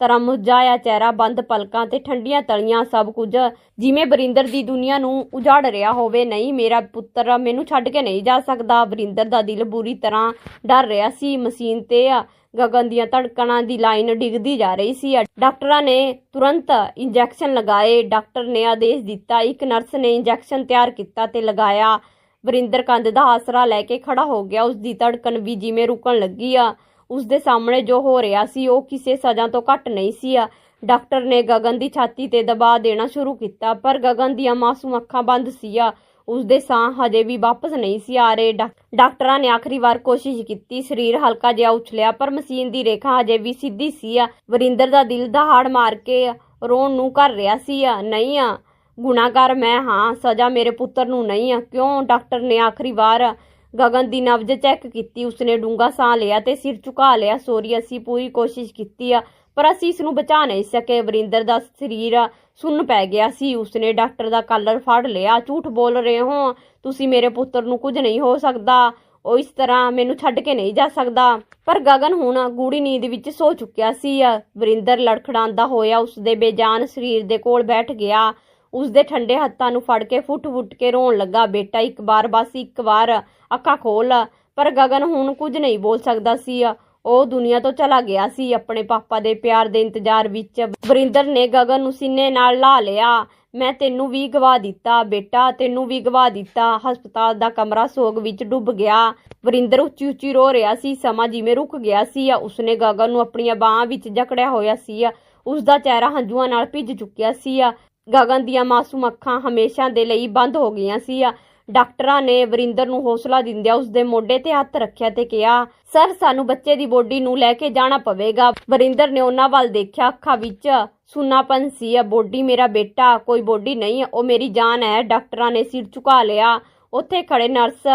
ਤਰ੍ਹਾਂ ਮੁਰਝਾਇਆ ਚਿਹਰਾ, ਬੰਦ ਪਲਕਾਂ ਤੇ ਠੰਡੀਆਂ ਤਲੀਆਂ ਸਭ ਕੁਝ। ਜਿਵੇਂ ਵਰਿੰਦਰ ਦੀ ਦੁਨੀਆ ਨੂੰ ਉਜਾੜ ਰਿਹਾ ਹੋਵੇ, ਨਹੀਂ, ਮੇਰਾ ਪੁੱਤਰ ਮੈਨੂੰ ਛੱਡ ਕੇ ਨਹੀਂ ਜਾ ਸਕਦਾ। ਵਰਿੰਦਰ ਦਾ ਦਿਲ ਬੁਰੀ ਤਰ੍ਹਾਂ ਡਰ ਰਿਹਾ ਸੀ। ਮਸ਼ੀਨ ਤੇ ਗਗਨ ਦੀਆਂ ਧੜਕਣਾਂ ਦੀ ਲਾਈਨ ਡਿੱਗਦੀ ਜਾ ਰਹੀ ਸੀ। ਡਾਕਟਰਾਂ ਨੇ ਤੁਰੰਤ ਇੰਜੈਕਸ਼ਨ ਲਗਾਏ। ਡਾਕਟਰ ਨੇ ਆਦੇਸ਼ ਦਿੱਤਾ, ਇੱਕ ਨਰਸ ਨੇ ਇੰਜੈਕਸ਼ਨ ਤਿਆਰ ਕੀਤਾ ਤੇ ਲਗਾਇਆ। ਵਰਿੰਦਰ ਕੰਧ ਦਾ ਆਸਰਾ ਲੈ ਕੇ ਖੜਾ ਹੋ ਗਿਆ। ਉਸ ਦੀ ਧੜਕਣ ਵੀ ਜਿਵੇਂ ਰੁਕਣ ਲੱਗੀ ਆ। ਉਸ ਦੇ ਸਾਹਮਣੇ ਜੋ ਹੋ ਰਿਹਾ ਸੀ, ਉਹ ਕਿਸੇ ਸਜ਼ਾ ਤੋਂ ਘੱਟ ਨਹੀਂ ਸੀ ਆ। ਡਾਕਟਰ ਨੇ ਗਗਨ ਦੀ ਛਾਤੀ ਤੇ ਦਬਾਅ ਦੇਣਾ ਸ਼ੁਰੂ ਕੀਤਾ, ਪਰ ਗਗਨ ਦੀਆਂ ਮਾਸੂਮ ਅੱਖਾਂ ਬੰਦ ਸੀ ਆ। ਉਸ ਦੇ ਸਾਹ ਹਜੇ ਵੀ ਵਾਪਸ ਨਹੀਂ ਸੀ ਆ ਰਹੇ। ਡਾਕਟਰਾਂ ਨੇ ਆਖਰੀ ਵਾਰ ਕੋਸ਼ਿਸ਼ ਕੀਤੀ, ਸਰੀਰ ਹਲਕਾ ਜਿਹਾ ਉਛਲਿਆ, ਪਰ ਮਸ਼ੀਨ ਦੀ ਰੇਖਾ ਹਜੇ ਵੀ ਸਿੱਧੀ ਸੀ ਆ। ਵਰਿੰਦਰ ਦਾ ਦਿਲ ਦਹਾੜ ਮਾਰ ਕੇ ਰੋਣ ਨੂੰ ਕਰ ਰਿਹਾ ਸੀ ਆ, ਨਹੀਂ ਆ, ਗੁਨਾਹਗਾਰ ਮੈਂ ਹਾਂ, ਸਜ਼ਾ ਮੇਰੇ ਪੁੱਤਰ ਨੂੰ ਨਹੀਂ ਆ, ਕਿਉਂ? ਡਾਕਟਰ ਨੇ ਆਖਰੀ ਵਾਰ ਗਗਨ ਦੀ ਨਬਜ਼ ਚੈੱਕ ਕੀਤੀ, ਉਸਨੇ ਡੂੰਗਾ ਸਾਹ ਲਿਆ ਤੇ ਸਿਰ ਝੁਕਾ ਲਿਆ। ਸੋਰੀ, ਅਸੀਂ ਪੂਰੀ ਕੋਸ਼ਿਸ਼ ਕੀਤੀ ਆ, ਪਰ ਅਸੀਂ ਇਸ ਨੂੰ ਬਚਾ ਨਹੀਂ ਸਕੇ। ਵਰਿੰਦਰ ਦਾ ਸਰੀਰ ਸੁੰਨ ਪੈ ਗਿਆ ਸੀ। ਉਸਨੇ ਡਾਕਟਰ ਦਾ ਕਾਲਰ ਫੜ ਲਿਆ। ਝੂਠ ਬੋਲ ਰਹੇ ਹੋ? ਤੁਸੀਂ ਮੇਰੇ ਪੁੱਤਰ ਨੂੰ ਕੁਝ ਨਹੀਂ ਹੋ ਸਕਦਾ। ਉਹ ਇਸ ਤਰ੍ਹਾਂ ਮੈਨੂੰ ਛੱਡ ਕੇ ਨਹੀਂ ਜਾ ਸਕਦਾ। ਪਰ ਗਗਨ ਹੁਣ ਗੂੜੀ ਨੀਂਦ ਵਿੱਚ ਸੋ ਚੁੱਕਿਆ ਸੀ। ਵਰਿੰਦਰ ਲੜਖੜਾਉਂਦਾ ਹੋਇਆ ਉਸਦੇ ਬੇਜਾਨ ਸਰੀਰ ਦੇ ਕੋਲ ਬੈਠ ਗਿਆ। ਉਸਦੇ ਠੰਡੇ ਹੱਥਾਂ ਨੂੰ ਫੜ ਕੇ ਫੁੱਟ-ਫੁੱਟ ਕੇ ਰੋਣ ਲੱਗਾ। ਬੇਟਾ ਇੱਕ ਵਾਰ, ਬਸ ਇੱਕ ਵਾਰ ਅੱਖਾਂ ਖੋਲ ਪਰ ਗਗਨ ਹੁਣ ਕੁਝ ਨਹੀਂ ਬੋਲ ਸਕਦਾ ਸੀ। ਉਹ ਦੁਨੀਆ ਤੋਂ ਚਲਾ ਗਿਆ ਸੀ। ਆਪਣੇ ਪਾਪਾ ਦੇ ਪਿਆਰ ਦੇ ਇੰਤਜ਼ਾਰ ਵਿੱਚ ਵਰਿੰਦਰ ਨੇ ਗਗਨ ਨੂੰ ਸੀਨੇ ਨਾਲ ਲਾ ਲਿਆ। ਮੈਂ ਤੈਨੂੰ ਵੀ ਗਵਾ ਦਿੱਤਾ, ਬੇਟਾ, ਤੈਨੂੰ ਵੀ ਗਵਾ ਦਿੱਤਾ। ਹਸਪਤਾਲ ਦਾ ਕਮਰਾ ਸੋਗ ਵਿੱਚ ਡੁੱਬ ਗਿਆ। ਵਰਿੰਦਰ ਉੱਚੀ ਉੱਚੀ ਰੋ ਰਿਹਾ ਸੀ। ਸਮਾਂ ਜਿਵੇਂ ਰੁਕ ਗਿਆ ਸੀ। ਉਸਨੇ ਗਗਨ ਨੂੰ ਆਪਣੀਆਂ ਬਾਹਾਂ ਵਿੱਚ ਜਕੜਿਆ ਹੋਇਆ ਸੀ। ਉਸ ਦਾ ਚਿਹਰਾ ਹੰਝੂਆਂ ਨਾਲ ਭਿੱਜ ਚੁੱਕਿਆ ਸੀ। ਗਗਨ ਦੀਆਂ ਮਾਸੂਮ ਅੱਖਾਂ ਹਮੇਸ਼ਾ ਦੇ ਲਈ ਬੰਦ ਹੋ ਗਈਆਂ ਸੀ। ਡਾਕਟਰਾਂ ਨੇ ਵਰਿੰਦਰ ਨੂੰ ਹੌਸਲਾ ਦਿੰਦਿਆਂ ਉਸ ਦੇ ਮੋਢੇ ਤੇ ਹੱਥ ਰੱਖਿਆ ਤੇ ਕਿਹਾ, ਸਰ, ਸਾਨੂੰ ਬੱਚੇ ਦੀ ਬੋਡੀ ਨੂੰ ਲੈ ਕੇ ਜਾਣਾ ਪਵੇਗਾ। ਵਰਿੰਦਰ ਨੇ ਉਹਨਾਂ ਵੱਲ ਦੇਖਿਆ, ਅੱਖਾਂ ਵਿੱਚ ਸੁਨਾਪਨ ਸੀ। ਆ, ਬੋਡੀ ਮੇਰਾ ਬੇਟਾ, ਕੋਈ ਬੋਡੀ ਨਹੀਂ, ਉਹ ਮੇਰੀ ਜਾਨ ਹੈ। ਡਾਕਟਰਾਂ ਨੇ ਸਿਰ ਝੁਕਾ ਲਿਆ। ਉੱਥੇ ਖੜੇ ਨਰਸ,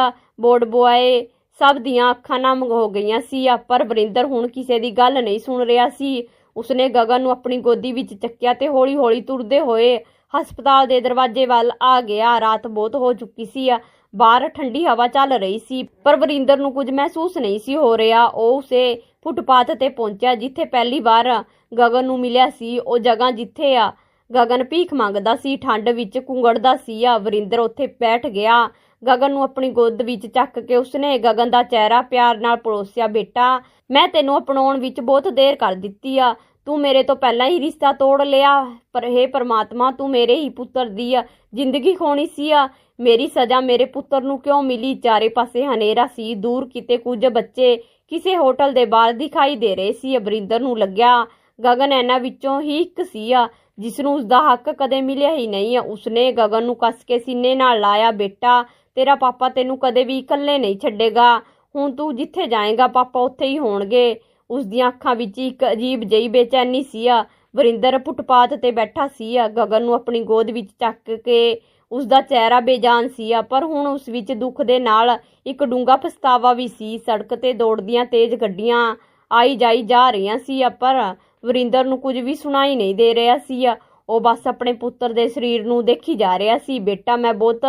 ਬੋਰਡ ਬੁਆਏ, ਸਭ ਦੀਆਂ ਅੱਖਾਂ ਨਮ ਹੋ ਗਈਆਂ ਸੀ। ਪਰ ਵਰਿੰਦਰ ਹੁਣ ਕਿਸੇ ਦੀ ਗੱਲ ਨਹੀਂ ਸੁਣ ਰਿਹਾ ਸੀ। ਉਸਨੇ ਗਗਨ ਨੂੰ ਆਪਣੀ ਗੋਦੀ ਵਿੱਚ ਚੱਕਿਆ ਤੇ ਹੌਲੀ-ਹੌਲੀ ਤੁਰਦੇ ਹੋਏ ਹਸਪਤਾਲ ਦੇ ਦਰਵਾਜ਼ੇ ਵੱਲ ਆ ਗਿਆ। ਰਾਤ ਬਹੁਤ ਹੋ ਚੁੱਕੀ ਸੀ। ਬਾਹਰ ਠੰਡੀ ਹਵਾ ਚੱਲ ਰਹੀ ਸੀ, ਪਰ ਵਰਿੰਦਰ ਨੂੰ ਕੁਝ ਮਹਿਸੂਸ ਨਹੀਂ ਸੀ ਹੋ ਰਿਹਾ। ਉਹ ਉਸੇ ਫੁੱਟਪਾਥ ਤੇ ਪਹੁੰਚਿਆ ਜਿੱਥੇ ਪਹਿਲੀ ਵਾਰ ਗਗਨ ਨੂੰ ਮਿਲਿਆ ਸੀ। ਉਹ ਜਗ੍ਹਾ ਜਿੱਥੇ ਆ, ਗਗਨ ਭੀਖ ਮੰਗਦਾ ਸੀ, ਠੰਡ ਵਿੱਚ ਕੁੰਗੜਦਾ ਸੀ। ਆ ਵਰਿੰਦਰ ਉੱਥੇ ਬੈਠ ਗਿਆ। ਗਗਨ ਨੂੰ ਆਪਣੀ ਗੋਦ ਵਿੱਚ ਚੱਕ ਕੇ ਉਸਨੇ ਗਗਨ ਦਾ ਚਿਹਰਾ ਪਿਆਰ ਨਾਲ ਪਰੋਸਿਆ ਬੇਟਾ, ਮੈਂ ਤੈਨੂੰ ਅਪਣਾਉਣ ਵਿੱਚ ਬਹੁਤ ਦੇਰ ਕਰ ਦਿੱਤੀ ਆ। ਤੂੰ ਮੇਰੇ ਤੋਂ ਪਹਿਲਾਂ ਹੀ ਰਿਸ਼ਤਾ ਤੋੜ ਲਿਆ। ਪਰ ਹੇ ਪ੍ਰਮਾਤਮਾ, ਤੂੰ ਮੇਰੇ ਹੀ ਪੁੱਤਰ ਦੀ ਆ, ਜ਼ਿੰਦਗੀ ਖੋਣੀ ਸੀ ਆ। ਮੇਰੀ ਸਜ਼ਾ ਮੇਰੇ ਪੁੱਤਰ ਨੂੰ ਕਿਉਂ ਮਿਲੀ? ਚਾਰੇ ਪਾਸੇ ਹਨੇਰਾ ਸੀ, ਦੂਰ ਕਿਤੇ ਕੁਝ ਬੱਚੇ ਕਿਸੇ ਹੋਟਲ ਦੇ ਬਾਹਰ ਦਿਖਾਈ ਦੇ ਰਹੇ ਸੀ। ਅਬਰਿੰਦਰ ਨੂੰ ਲੱਗਿਆ, ਗਗਨ ਇਹਨਾਂ ਵਿੱਚੋਂ ਹੀ ਇੱਕ ਸੀ ਆ ਜਿਸ ਨੂੰ ਉਸਦਾ ਹੱਕ ਕਦੇ ਮਿਲਿਆ ਹੀ ਨਹੀਂ ਆ। ਉਸਨੇ ਗਗਨ ਨੂੰ ਕੱਸ ਕੇ ਸੀਨੇ ਨਾਲ ਲਾਇਆ, ਬੇਟਾ ਤੇਰਾ ਪਾਪਾ ਤੈਨੂੰ ਕਦੇ ਵੀ ਇਕੱਲੇ ਨਹੀਂ ਛੱਡੇਗਾ। ਹੁਣ ਤੂੰ ਜਿੱਥੇ ਜਾਏਗਾ, ਪਾਪਾ ਉੱਥੇ ਹੀ ਹੋਣਗੇ। ਉਸ ਦੀਆਂ ਅੱਖਾਂ ਵਿੱਚ ਇੱਕ ਅਜੀਬ ਜਿਹੀ ਬੇਚੈਨੀ ਸੀ ਆ। ਵਰਿੰਦਰ ਫੁੱਟਪਾਥ ਤੇ ਬੈਠਾ ਸੀ ਆ, ਗਗਨ ਨੂੰ ਆਪਣੀ ਗੋਦ ਵਿੱਚ ਚੱਕ ਕੇ ਉਸ ਦਾ ਚਿਹਰਾ ਬੇਜਾਨ ਸੀ ਆ। ਪਰ ਹੁਣ ਉਸ ਵਿੱਚ ਦੁੱਖ ਦੇ ਨਾਲ ਇੱਕ ਡੂੰਗਾ ਪਛਤਾਵਾ ਵੀ ਸੀ। ਸੜਕ ਤੇ ਦੌੜਦੀਆਂ ਤੇਜ਼ ਗੱਡੀਆਂ ਆਈ ਜਾਈ ਜਾ ਰਹੀਆਂ ਸੀ ਆ, ਪਰ ਵਰਿੰਦਰ ਨੂੰ ਕੁਝ ਵੀ ਸੁਣਾਈ ਨਹੀਂ ਦੇ ਰਿਹਾ ਸੀ ਆ। ਉਹ ਬਸ ਆਪਣੇ ਪੁੱਤਰ ਦੇ ਸਰੀਰ ਨੂੰ ਦੇਖੀ ਜਾ ਰਿਹਾ ਸੀ, ਬੇਟਾ ਮੈਂ ਬਹੁਤ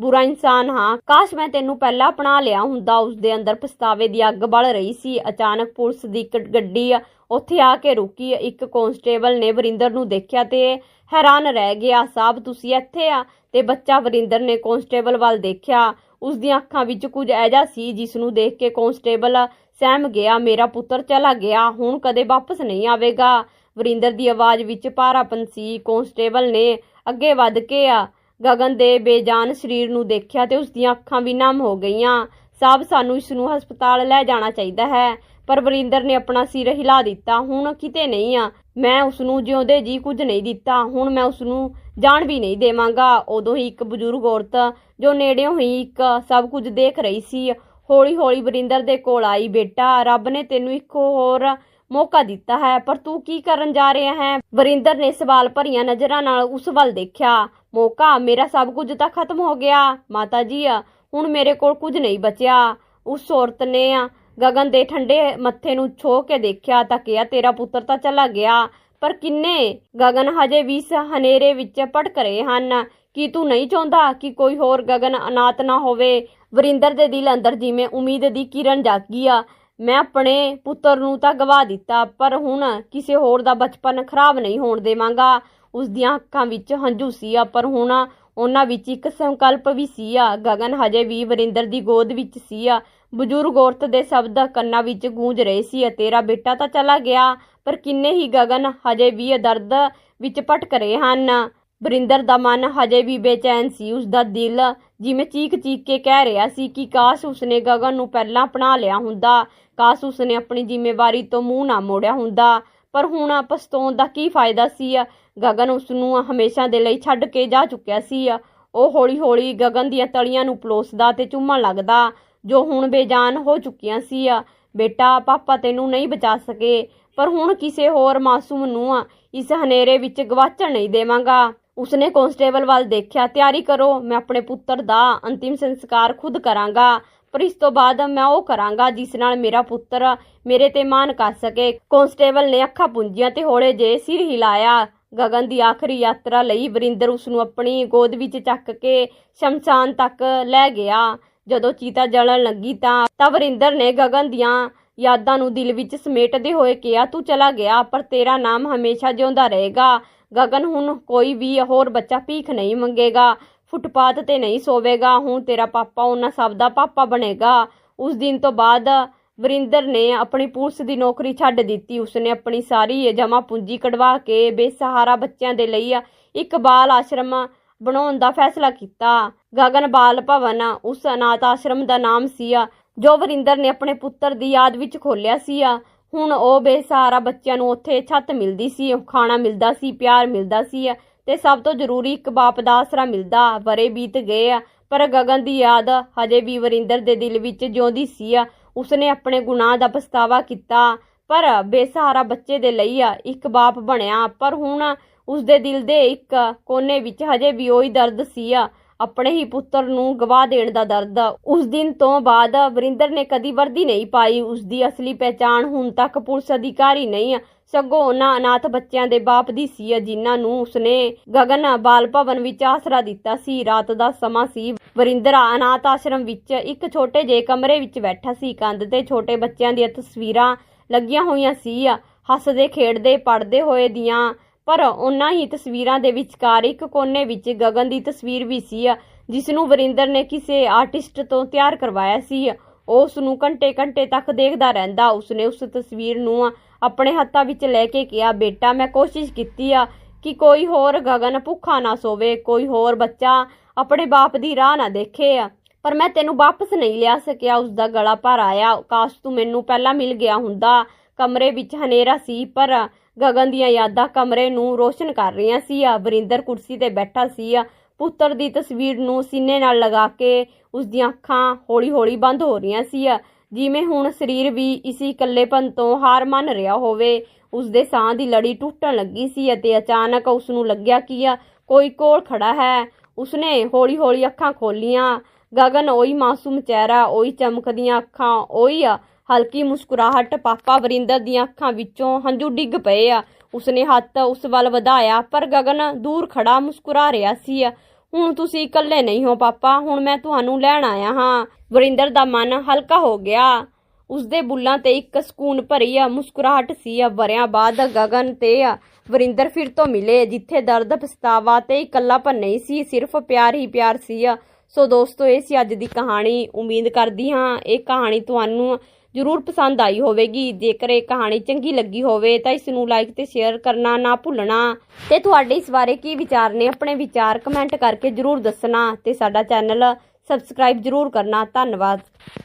ਬੁਰਾ ਇਨਸਾਨ ਹਾਂ। ਕਾਸ਼ ਮੈਂ ਤੈਨੂੰ ਪਹਿਲਾਂ ਅਪਣਾ ਲਿਆ ਹੁੰਦਾ ਉਸ ਦੇ ਅੰਦਰ ਪਛਤਾਵੇ ਦੀ ਅੱਗ ਬਲ ਰਹੀ ਸੀ। ਅਚਾਨਕ ਪੁਲਿਸ ਦੀ ਇੱਕ ਗੱਡੀ ਉੱਥੇ ਆ ਕੇ ਰੁਕੀ। ਇੱਕ ਕਾਂਸਟੇਬਲ ਨੇ ਵਰਿੰਦਰ ਨੂੰ ਦੇਖਿਆ ਤੇ ਹੈਰਾਨ ਰਹਿ ਗਿਆ ਸਾਹਿਬ ਤੁਸੀਂ ਇੱਥੇ ਆ? ਤੇ ਬੱਚਾ ਵਰਿੰਦਰ ਨੇ ਕਾਂਸਟੇਬਲ ਵੱਲ ਦੇਖਿਆ। ਉਸ ਦੀਆਂ ਅੱਖਾਂ ਵਿੱਚ ਕੁਝ ਐਜਾ ਸੀ, ਜਿਸ ਨੂੰ ਦੇਖ ਕੇ ਕਾਂਸਟੇਬਲ ਸਹਿਮ ਗਿਆ, ਮੇਰਾ ਪੁੱਤਰ ਚਲਾ ਗਿਆ, ਹੁਣ ਕਦੇ ਵਾਪਸ ਨਹੀਂ ਆਵੇਗਾ। ਵਰਿੰਦਰ ਦੀ ਆਵਾਜ਼ ਵਿੱਚ ਭਾਰਾਪਨ ਸੀ ਕਾਂਸਟੇਬਲ ਨੇ ਅੱਗੇ ਵੱਧ ਕੇ ਆ। ਗਗਨ ਦੇ ਬੇਜਾਨ ਸਰੀਰ ਨੂੰ ਦੇਖਿਆ ਤੇ ਉਸ ਦੀਆਂ ਅੱਖਾਂ ਵੀ ਨਮ ਹੋ ਗਈਆਂ। ਸਾਬ ਸਾਨੂੰ ਇਸ ਨੂੰ ਹਸਪਤਾਲ ਲੈ ਜਾਣਾ ਚਾਹੀਦਾ ਹੈ, ਪਰ ਵਰਿੰਦਰ ਨੇ ਆਪਣਾ ਸਿਰ ਹਿਲਾ ਦਿੱਤਾ। ਹੁਣ ਕਿਤੇ ਨਹੀਂ ਆ। ਮੈਂ ਉਸ ਨੂੰ ਜਿਉਂਦੇ ਜੀ ਕੁਝ ਨਹੀਂ ਦਿੱਤਾ। ਹੁਣ ਮੈਂ ਉਸ ਨੂੰ ਜਾਣ ਵੀ ਨਹੀਂ ਦੇਵਾਂਗਾ। ਉਦੋਂ ਹੀ ਇੱਕ ਬਜ਼ੁਰਗ ਔਰਤ, ਜੋ ਨੇੜਿਓਂ ਹੀ ਇੱਕ ਸਭ ਕੁਝ ਦੇਖ ਰਹੀ ਸੀ ਹੌਲੀ ਹੌਲੀ ਵਰਿੰਦਰ ਦੇ ਕੋਲ ਆਈ। ਬੇਟਾ, ਰੱਬ ਨੇ ਤੈਨੂੰ ਇੱਕ ਹੋਰ ਮੌਕਾ ਦਿੱਤਾ ਹੈ। ਪਰ ਤੂੰ ਕੀ ਕਰਨ ਜਾ ਰਿਹਾ ਹੈ? ਵਰਿੰਦਰ ਨੇ ਸਵਾਲ ਭਰੀਆਂ ਨਜ਼ਰਾਂ ਨਾਲ ਉਸ ਵੱਲ ਦੇਖਿਆ। ਮੌਕਾ, ਮੇਰਾ ਸਭ ਕੁਝ ਤਾਂ ਖਤਮ ਹੋ ਗਿਆ। ਮਾਤਾ ਜੀ, ਹੁਣ ਮੇਰੇ ਕੋਲ ਕੁਝ ਨਹੀਂ ਬਚਿਆ। ਉਸ ਔਰਤ ਨੇ ਗਗਨ ਦੇ ਠੰਡੇ ਮੱਥੇ ਨੂੰ ਛੋ ਕੇ ਦੇਖਿਆ ਤਾਂ ਕਿਹਾ, ਤੇਰਾ ਪੁੱਤਰ ਤਾਂ ਚਲਾ ਗਿਆ। ਪਰ ਕਿੰਨੇ ਗਗਨ ਹਜੇ ਵੀ ਹਨੇਰੇ ਵਿੱਚ ਭਟਕ ਰਹੇ ਹਨ। ਕੀ ਤੂੰ ਨਹੀਂ ਚਾਹੁੰਦਾ ਕਿ ਕੋਈ ਹੋਰ ਗਗਨ ਅਨਾਥ ਨਾ ਹੋਵੇ? ਵਰਿੰਦਰ ਦੇ ਦਿਲ ਅੰਦਰ ਜਿਵੇਂ ਉਮੀਦ ਦੀ ਕਿਰਨ ਜਾਗੀ ਆ। ਮੈਂ ਆਪਣੇ ਪੁੱਤਰ ਨੂੰ ਤਾਂ ਗਵਾ ਦਿੱਤਾ, ਪਰ ਹੁਣ ਕਿਸੇ ਹੋਰ ਦਾ ਬਚਪਨ ਖਰਾਬ ਨਹੀਂ ਹੋਣ ਦੇਵਾਂਗਾ। ਉਸ ਦੀਆਂ ਅੱਖਾਂ ਵਿੱਚ ਹੰਝੂ ਸੀ ਆ, ਪਰ ਹੁਣ ਉਹਨਾਂ ਵਿੱਚ ਇੱਕ ਸੰਕਲਪ ਵੀ ਸੀ ਆ। ਗਗਨ ਹਜੇ ਵੀ ਵਰਿੰਦਰ ਦੀ ਗੋਦ ਵਿੱਚ ਸੀ ਆ। ਬਜ਼ੁਰਗ ਔਰਤ ਦੇ ਸ਼ਬਦ ਕੰਨਾਂ ਵਿੱਚ ਗੂੰਜ ਰਹੇ ਸੀ ਤੇਰਾ ਬੇਟਾ ਤਾਂ ਚਲਾ ਗਿਆ, ਪਰ ਕਿੰਨੇ ਹੀ ਗਗਨ ਹਜੇ ਵੀ ਦਰਦ ਵਿੱਚ ਭਟਕ ਰਹੇ ਹਨ। ਵਰਿੰਦਰ ਦਾ ਮਨ ਹਜੇ ਵੀ ਬੇਚੈਨ ਸੀ ਉਸ ਦਾ ਦਿਲ ਜਿਵੇਂ ਚੀਕ ਚੀਕ ਕੇ ਕਹਿ ਰਿਹਾ ਸੀ ਕਿ ਕਾਸ਼ ਉਸਨੇ ਗਗਨ ਨੂੰ ਪਹਿਲਾਂ ਅਪਣਾ ਲਿਆ ਹੁੰਦਾ, ਕਾਸ਼ ਉਸਨੇ ਆਪਣੀ ਜ਼ਿੰਮੇਵਾਰੀ ਤੋਂ ਮੂੰਹ ਨਾ ਮੋੜਿਆ ਹੁੰਦਾ, ਪਰ ਹੁਣ ਪਛਤਾਉਣ ਦਾ ਕੀ ਫਾਇਦਾ ਸੀ? ਗਗਨ ਉਸ ਨੂੰ ਹਮੇਸ਼ਾ ਦੇ ਲਈ ਛੱਡ ਕੇ ਜਾ ਚੁੱਕਿਆ ਸੀ। ਉਹ ਹੌਲੀ-ਹੌਲੀ ਗਗਨ ਦੀਆਂ ਤਲੀਆਂ ਨੂੰ ਪਲੋਸਦਾ ਤੇ ਚੁੰਮਣ ਲੱਗਦਾ, ਜੋ ਹੁਣ ਬੇਜਾਨ ਹੋ ਚੁੱਕੀਆਂ ਸੀ। ਬੇਟਾ, ਪਾਪਾ ਤੈਨੂੰ ਨਹੀਂ ਬਚਾ ਸਕੇ, ਪਰ ਹੁਣ ਕਿਸੇ ਹੋਰ ਮਾਸੂਮ ਨੂੰ ਇਸ ਹਨੇਰੇ ਵਿੱਚ ਗਵਾਚਣ ਨਹੀਂ ਦੇਵਾਂਗਾ। ਉਸਨੇ ਕਾਂਸਟੇਬਲ ਵੱਲ ਦੇਖਿਆ, ਤਿਆਰੀ ਕਰੋ, ਮੈਂ ਆਪਣੇ ਪੁੱਤਰ ਦਾ ਅੰਤਿਮ ਸੰਸਕਾਰ ਖੁਦ ਕਰਾਂਗਾ, ਪਰ ਇਸ ਤੋਂ ਬਾਅਦ ਮੈਂ ਉਹ ਕਰਾਂਗਾ ਜਿਸ ਨਾਲ ਮੇਰਾ ਪੁੱਤਰ ਮੇਰੇ ਤੇ ਮਾਣ ਕਰ ਸਕੇ। ਕਾਂਸਟੇਬਲ ਨੇ ਅੱਖਾਂ ਪੁੰਜੀਆਂ ਤੇ ਹੌਲੇ ਜੇ ਸਿਰ ਹਿਲਾਇਆ। ਗਗਨ ਦੀ ਆਖਰੀ ਯਾਤਰਾ ਲਈ ਵਰਿੰਦਰ ਉਸ ਨੂੰ ਆਪਣੀ ਗੋਦ ਵਿੱਚ ਚੱਕ ਕੇ ਸ਼ਮਸ਼ਾਨ ਤੱਕ ਲੈ ਗਿਆ। ਜਦੋਂ ਚੀਤਾ ਜਲਣ ਲੱਗੀ ਤਾਂ ਤਾਂ ਵਰਿੰਦਰ ਨੇ ਗਗਨ ਦੀਆਂ ਯਾਦਾਂ ਨੂੰ ਦਿਲ ਵਿੱਚ ਸਮੇਟਦੇ ਹੋਏ ਕਿਹਾ, ਤੂੰ ਚਲਾ ਗਿਆ, ਪਰ ਤੇਰਾ ਨਾਮ ਹਮੇਸ਼ਾ ਜਿਉਂਦਾ ਰਹੇਗਾ। ਗਗਨ ਹੁਣ ਕੋਈ ਵੀ ਹੋਰ ਬੱਚਾ ਭੀਖ ਨਹੀਂ ਮੰਗੇਗਾ, ਫੁੱਟਪਾਥ ਤੇ ਨਹੀਂ ਸੋਵੇਗਾ, ਹੁਣ ਤੇਰਾ ਪਾਪਾ ਉਹਨਾਂ ਸਭ ਦਾ ਪਾਪਾ ਬਣੇਗਾ। ਉਸ ਦਿਨ ਤੋਂ ਬਾਅਦ ਵਰਿੰਦਰ ਨੇ ਆਪਣੀ ਪੁਲਿਸ ਦੀ ਨੌਕਰੀ ਛੱਡ ਦਿੱਤੀ। ਉਸਨੇ ਆਪਣੀ ਸਾਰੀ ਜਮਾ ਪੂੰਜੀ ਕਢਵਾ ਕੇ ਬੇਸਹਾਰਾ ਬੱਚਿਆਂ ਦੇ ਲਈ ਇੱਕ ਬਾਲ ਆਸ਼ਰਮ ਬਣਾਉਣ ਦਾ ਫੈਸਲਾ ਕੀਤਾ। ਗਗਨ ਬਾਲ ਭਵਨ, ਉਸ ਅਨਾਥ ਆਸ਼ਰਮ ਦਾ ਨਾਮ ਸੀ, ਜੋ ਵਰਿੰਦਰ ਨੇ ਆਪਣੇ ਪੁੱਤਰ ਦੀ ਯਾਦ ਵਿੱਚ ਖੋਲਿਆ ਸੀ। ਹੁਣ ਉਹ ਬੇਸਹਾਰਾ ਬੱਚਿਆਂ ਨੂੰ ਉੱਥੇ ਛੱਤ ਮਿਲਦੀ ਸੀ ਖਾਣਾ ਮਿਲਦਾ ਸੀ, ਪਿਆਰ ਮਿਲਦਾ ਸੀ ਤੇ ਸਭ ਤੋਂ ਜ਼ਰੂਰੀ ਇੱਕ ਬਾਪ ਦਾ ਆਸਰਾ ਮਿਲਦਾ ਬਰੇ ਬੀਤ ਗਏ ਆ, ਪਰ ਗਗਨ ਦੀ ਯਾਦ ਹਜੇ ਵੀ ਵਰਿੰਦਰ ਦੇ ਦਿਲ ਵਿੱਚ ਜਿਉਂਦੀ ਸੀ ਆ, ਉਸਨੇ ਆਪਣੇ ਗੁਨਾਹ ਦਾ ਪਛਤਾਵਾ ਕੀਤਾ, ਪਰ ਬੇਸਹਾਰਾ ਬੱਚੇ ਦੇ ਲਈ ਆ, ਇੱਕ ਬਾਪ ਬਣਿਆ, ਪਰ ਹੁਣ ਉਸਦੇ ਦਿਲ ਦੇ ਇੱਕ ਕੋਨੇ ਵਿੱਚ ਹਜੇ ਵੀ ਉਹੀ ਦਰਦ ਸੀ ਆ ਆਪਣੇ ਹੀ ਪੁੱਤਰ ਨੂੰ ਗਵਾ ਦੇਣ ਦਾ ਦਰਦ ਉਸ ਦਿਨ ਤੋਂ ਬਾਅਦ ਵਰਿੰਦਰ ਨੇ ਕਦੀ ਵਰਦੀ ਨਹੀਂ ਪਾਈ। ਉਸ ਦੀ ਅਸਲੀ ਪਹਿਚਾਣ ਹੁਣ ਤੱਕ ਪੁਲਿਸ ਅਧਿਕਾਰੀ ਨਹੀਂ ਸਗੋਂ ਉਹਨਾਂ ਅਨਾਥ ਬੱਚਿਆਂ ਦੇ ਬਾਪ ਦੀ ਸੀ ਜਿਨ੍ਹਾਂ ਨੂੰ ਉਸਨੇ ਗਗਨ ਬਾਲ ਭਵਨ ਵਿੱਚ ਆਸਰਾ ਦਿੱਤਾ ਸੀ। ਰਾਤ ਦਾ ਸਮਾਂ ਸੀ। ਵਰਿੰਦਰ ਅਨਾਥ ਆਸ਼ਰਮ ਵਿੱਚ ਇੱਕ ਛੋਟੇ ਜਿਹੇ ਕਮਰੇ ਵਿੱਚ ਬੈਠਾ ਸੀ। ਕੰਧ ਤੇ ਛੋਟੇ ਬੱਚਿਆਂ ਦੀਆਂ ਤਸਵੀਰਾਂ ਲੱਗੀਆਂ ਹੋਈਆਂ ਸੀ ਹੱਸਦੇ, ਖੇਡਦੇ ਪੜਦੇ ਹੋਏ ਦੀਆਂ ਪਰ ਉਹਨਾਂ ਹੀ ਤਸਵੀਰਾਂ ਦੇ ਵਿਚਕਾਰ ਇੱਕ ਕੋਨੇ ਵਿੱਚ ਗਗਨ ਦੀ ਤਸਵੀਰ ਵੀ ਸੀ ਜਿਸ ਨੂੰ ਵਰਿੰਦਰ ਨੇ ਕਿਸੇ ਆਰਟਿਸਟ ਤੋਂ ਤਿਆਰ ਕਰਵਾਇਆ ਸੀ। ਉਹ ਉਸ ਨੂੰ ਘੰਟੇ-ਘੰਟੇ ਤੱਕ ਦੇਖਦਾ ਰਹਿੰਦਾ। ਉਸਨੇ ਉਸ ਤਸਵੀਰ ਨੂੰ ਆਪਣੇ ਹੱਥਾਂ ਵਿੱਚ ਲੈ ਕੇ ਕਿਹਾ, ਬੇਟਾ, ਮੈਂ ਕੋਸ਼ਿਸ਼ ਕੀਤੀ ਆ ਕਿ ਕੋਈ ਹੋਰ ਗਗਨ ਭੁੱਖਾ ਨਾ ਸੋਵੇ, ਕੋਈ ਹੋਰ ਬੱਚਾ ਆਪਣੇ ਬਾਪ ਦੀ ਰਾਹ ਨਾ ਦੇਖੇ। ਪਰ ਮੈਂ ਤੈਨੂੰ ਵਾਪਸ ਨਹੀਂ ਲਿਆ ਸਕਿਆ। ਉਸ ਦਾ ਗਲਾ ਭਰ ਆਇਆ। ਕਾਸ਼ ਤੂੰ ਮੈਨੂੰ ਪਹਿਲਾਂ ਮਿਲ ਗਿਆ ਹੁੰਦਾ। ਕਮਰੇ ਵਿੱਚ ਹਨੇਰਾ ਸੀ, ਪਰ ਗਗਨ ਦੀਆਂ ਯਾਦਾਂ ਕਮਰੇ ਨੂੰ ਰੋਸ਼ਨ ਕਰ ਰਹੀਆਂ ਸੀ। ਆ ਵਰਿੰਦਰ ਕੁਰਸੀ ਤੇ ਬੈਠਾ ਸੀ। ਆ ਪੁੱਤਰ ਦੀ ਤਸਵੀਰ ਨੂੰ ਸੀਨੇ ਨਾਲ ਲਗਾ ਕੇ ਉਸ ਦੀਆਂ ਅੱਖਾਂ ਹੌਲੀ-ਹੌਲੀ ਬੰਦ ਹੋ ਰਹੀਆਂ ਸੀ। ਆ ਜਿਵੇਂ ਹੁਣ ਸਰੀਰ ਵੀ ਇਸੇ ਇਕੱਲੇਪਨ ਤੋਂ ਹਾਰ ਮੰਨ ਰਿਹਾ ਹੋਵੇ। ਉਸ ਦੇ ਸਾਹ ਦੀ ਲੜੀ ਟੁੱਟਣ ਲੱਗੀ ਸੀ ਅਤੇ ਅਚਾਨਕ ਉਸ ਨੂੰ ਲੱਗਿਆ ਕਿ ਆ ਕੋਈ ਕੋਲ ਖੜਾ ਹੈ। ਉਸਨੇ ਹੌਲੀ-ਹੌਲੀ ਅੱਖਾਂ ਖੋਲੀਆਂ ਗਗਨ ਉਹੀ ਮਾਸੂਮ ਚਿਹਰਾ ਉਹੀ ਚਮਕਦੀਆਂ ਅੱਖਾਂ ਉਹੀ ਆ ਹਲਕੀ ਮੁਸਕਰਾਹਟ ਪਾਪਾ ਵਰਿੰਦਰ ਦੀਆਂ ਅੱਖਾਂ ਵਿੱਚੋਂ ਹੰਝੂ ਡਿੱਗ ਪਏ ਆ। ਉਸਨੇ ਹੱਥ ਉਸ ਵੱਲ ਵਧਾਇਆ, ਪਰ ਗਗਨ ਦੂਰ ਖੜਾ ਮੁਸਕਰਾ ਰਿਹਾ ਸੀ। ਹੁਣ ਤੁਸੀਂ ਇਕੱਲੇ ਨਹੀਂ ਹੋ ਪਾਪਾ, ਹੁਣ ਮੈਂ ਤੁਹਾਨੂੰ ਲੈਣ ਆਇਆ ਹਾਂ। ਵਰਿੰਦਰ ਦਾ ਮਨ ਹਲਕਾ ਹੋ ਗਿਆ। ਉਸਦੇ ਬੁੱਲਾਂ ਤੇ ਇੱਕ ਸਕੂਨ ਭਰੀ ਆ ਮੁਸਕਰਾਹਟ ਸੀ। ਆ ਵਰਿਆਂ ਬਾਅਦ ਗਗਨ ਤੇ ਵਰਿੰਦਰ ਫਿਰ ਤੋਂ ਮਿਲੇ, ਜਿੱਥੇ ਦਰਦ, ਪਛਤਾਵਾ ਤੇ ਇਕੱਲਾਪਨ ਨਹੀਂ ਸੀ, ਸਿਰਫ ਪਿਆਰ ਹੀ ਪਿਆਰ ਸੀ। ਸੋ ਦੋਸਤੋ, ਇਹ ਸੀ ਅੱਜ ਦੀ ਕਹਾਣੀ। ਉਮੀਦ ਕਰਦੀ ਹਾਂ ਇਹ ਕਹਾਣੀ ਤੁਹਾਨੂੰ ਜ਼ਰੂਰ ਪਸੰਦ ਆਈ ਹੋਵੇਗੀ। ਜੇਕਰ ਇਹ ਕਹਾਣੀ ਚੰਗੀ ਲੱਗੀ ਹੋਵੇ ਤਾਂ ਇਸ ਨੂੰ ਲਾਈਕ ਤੇ ਸ਼ੇਅਰ ਕਰਨਾ ਨਾ ਭੁੱਲਣਾ। ਤੇ ਤੁਹਾਡੇ ਇਸ ਬਾਰੇ ਕੀ ਵਿਚਾਰ ਨੇ, ਆਪਣੇ ਵਿਚਾਰ ਕਮੈਂਟ ਕਰਕੇ ਜ਼ਰੂਰ ਦੱਸਣਾ। ਤੇ ਸਾਡਾ ਚੈਨਲ ਸਬਸਕ੍ਰਾਈਬ ਜ਼ਰੂਰ ਕਰਨਾ। ਧੰਨਵਾਦ।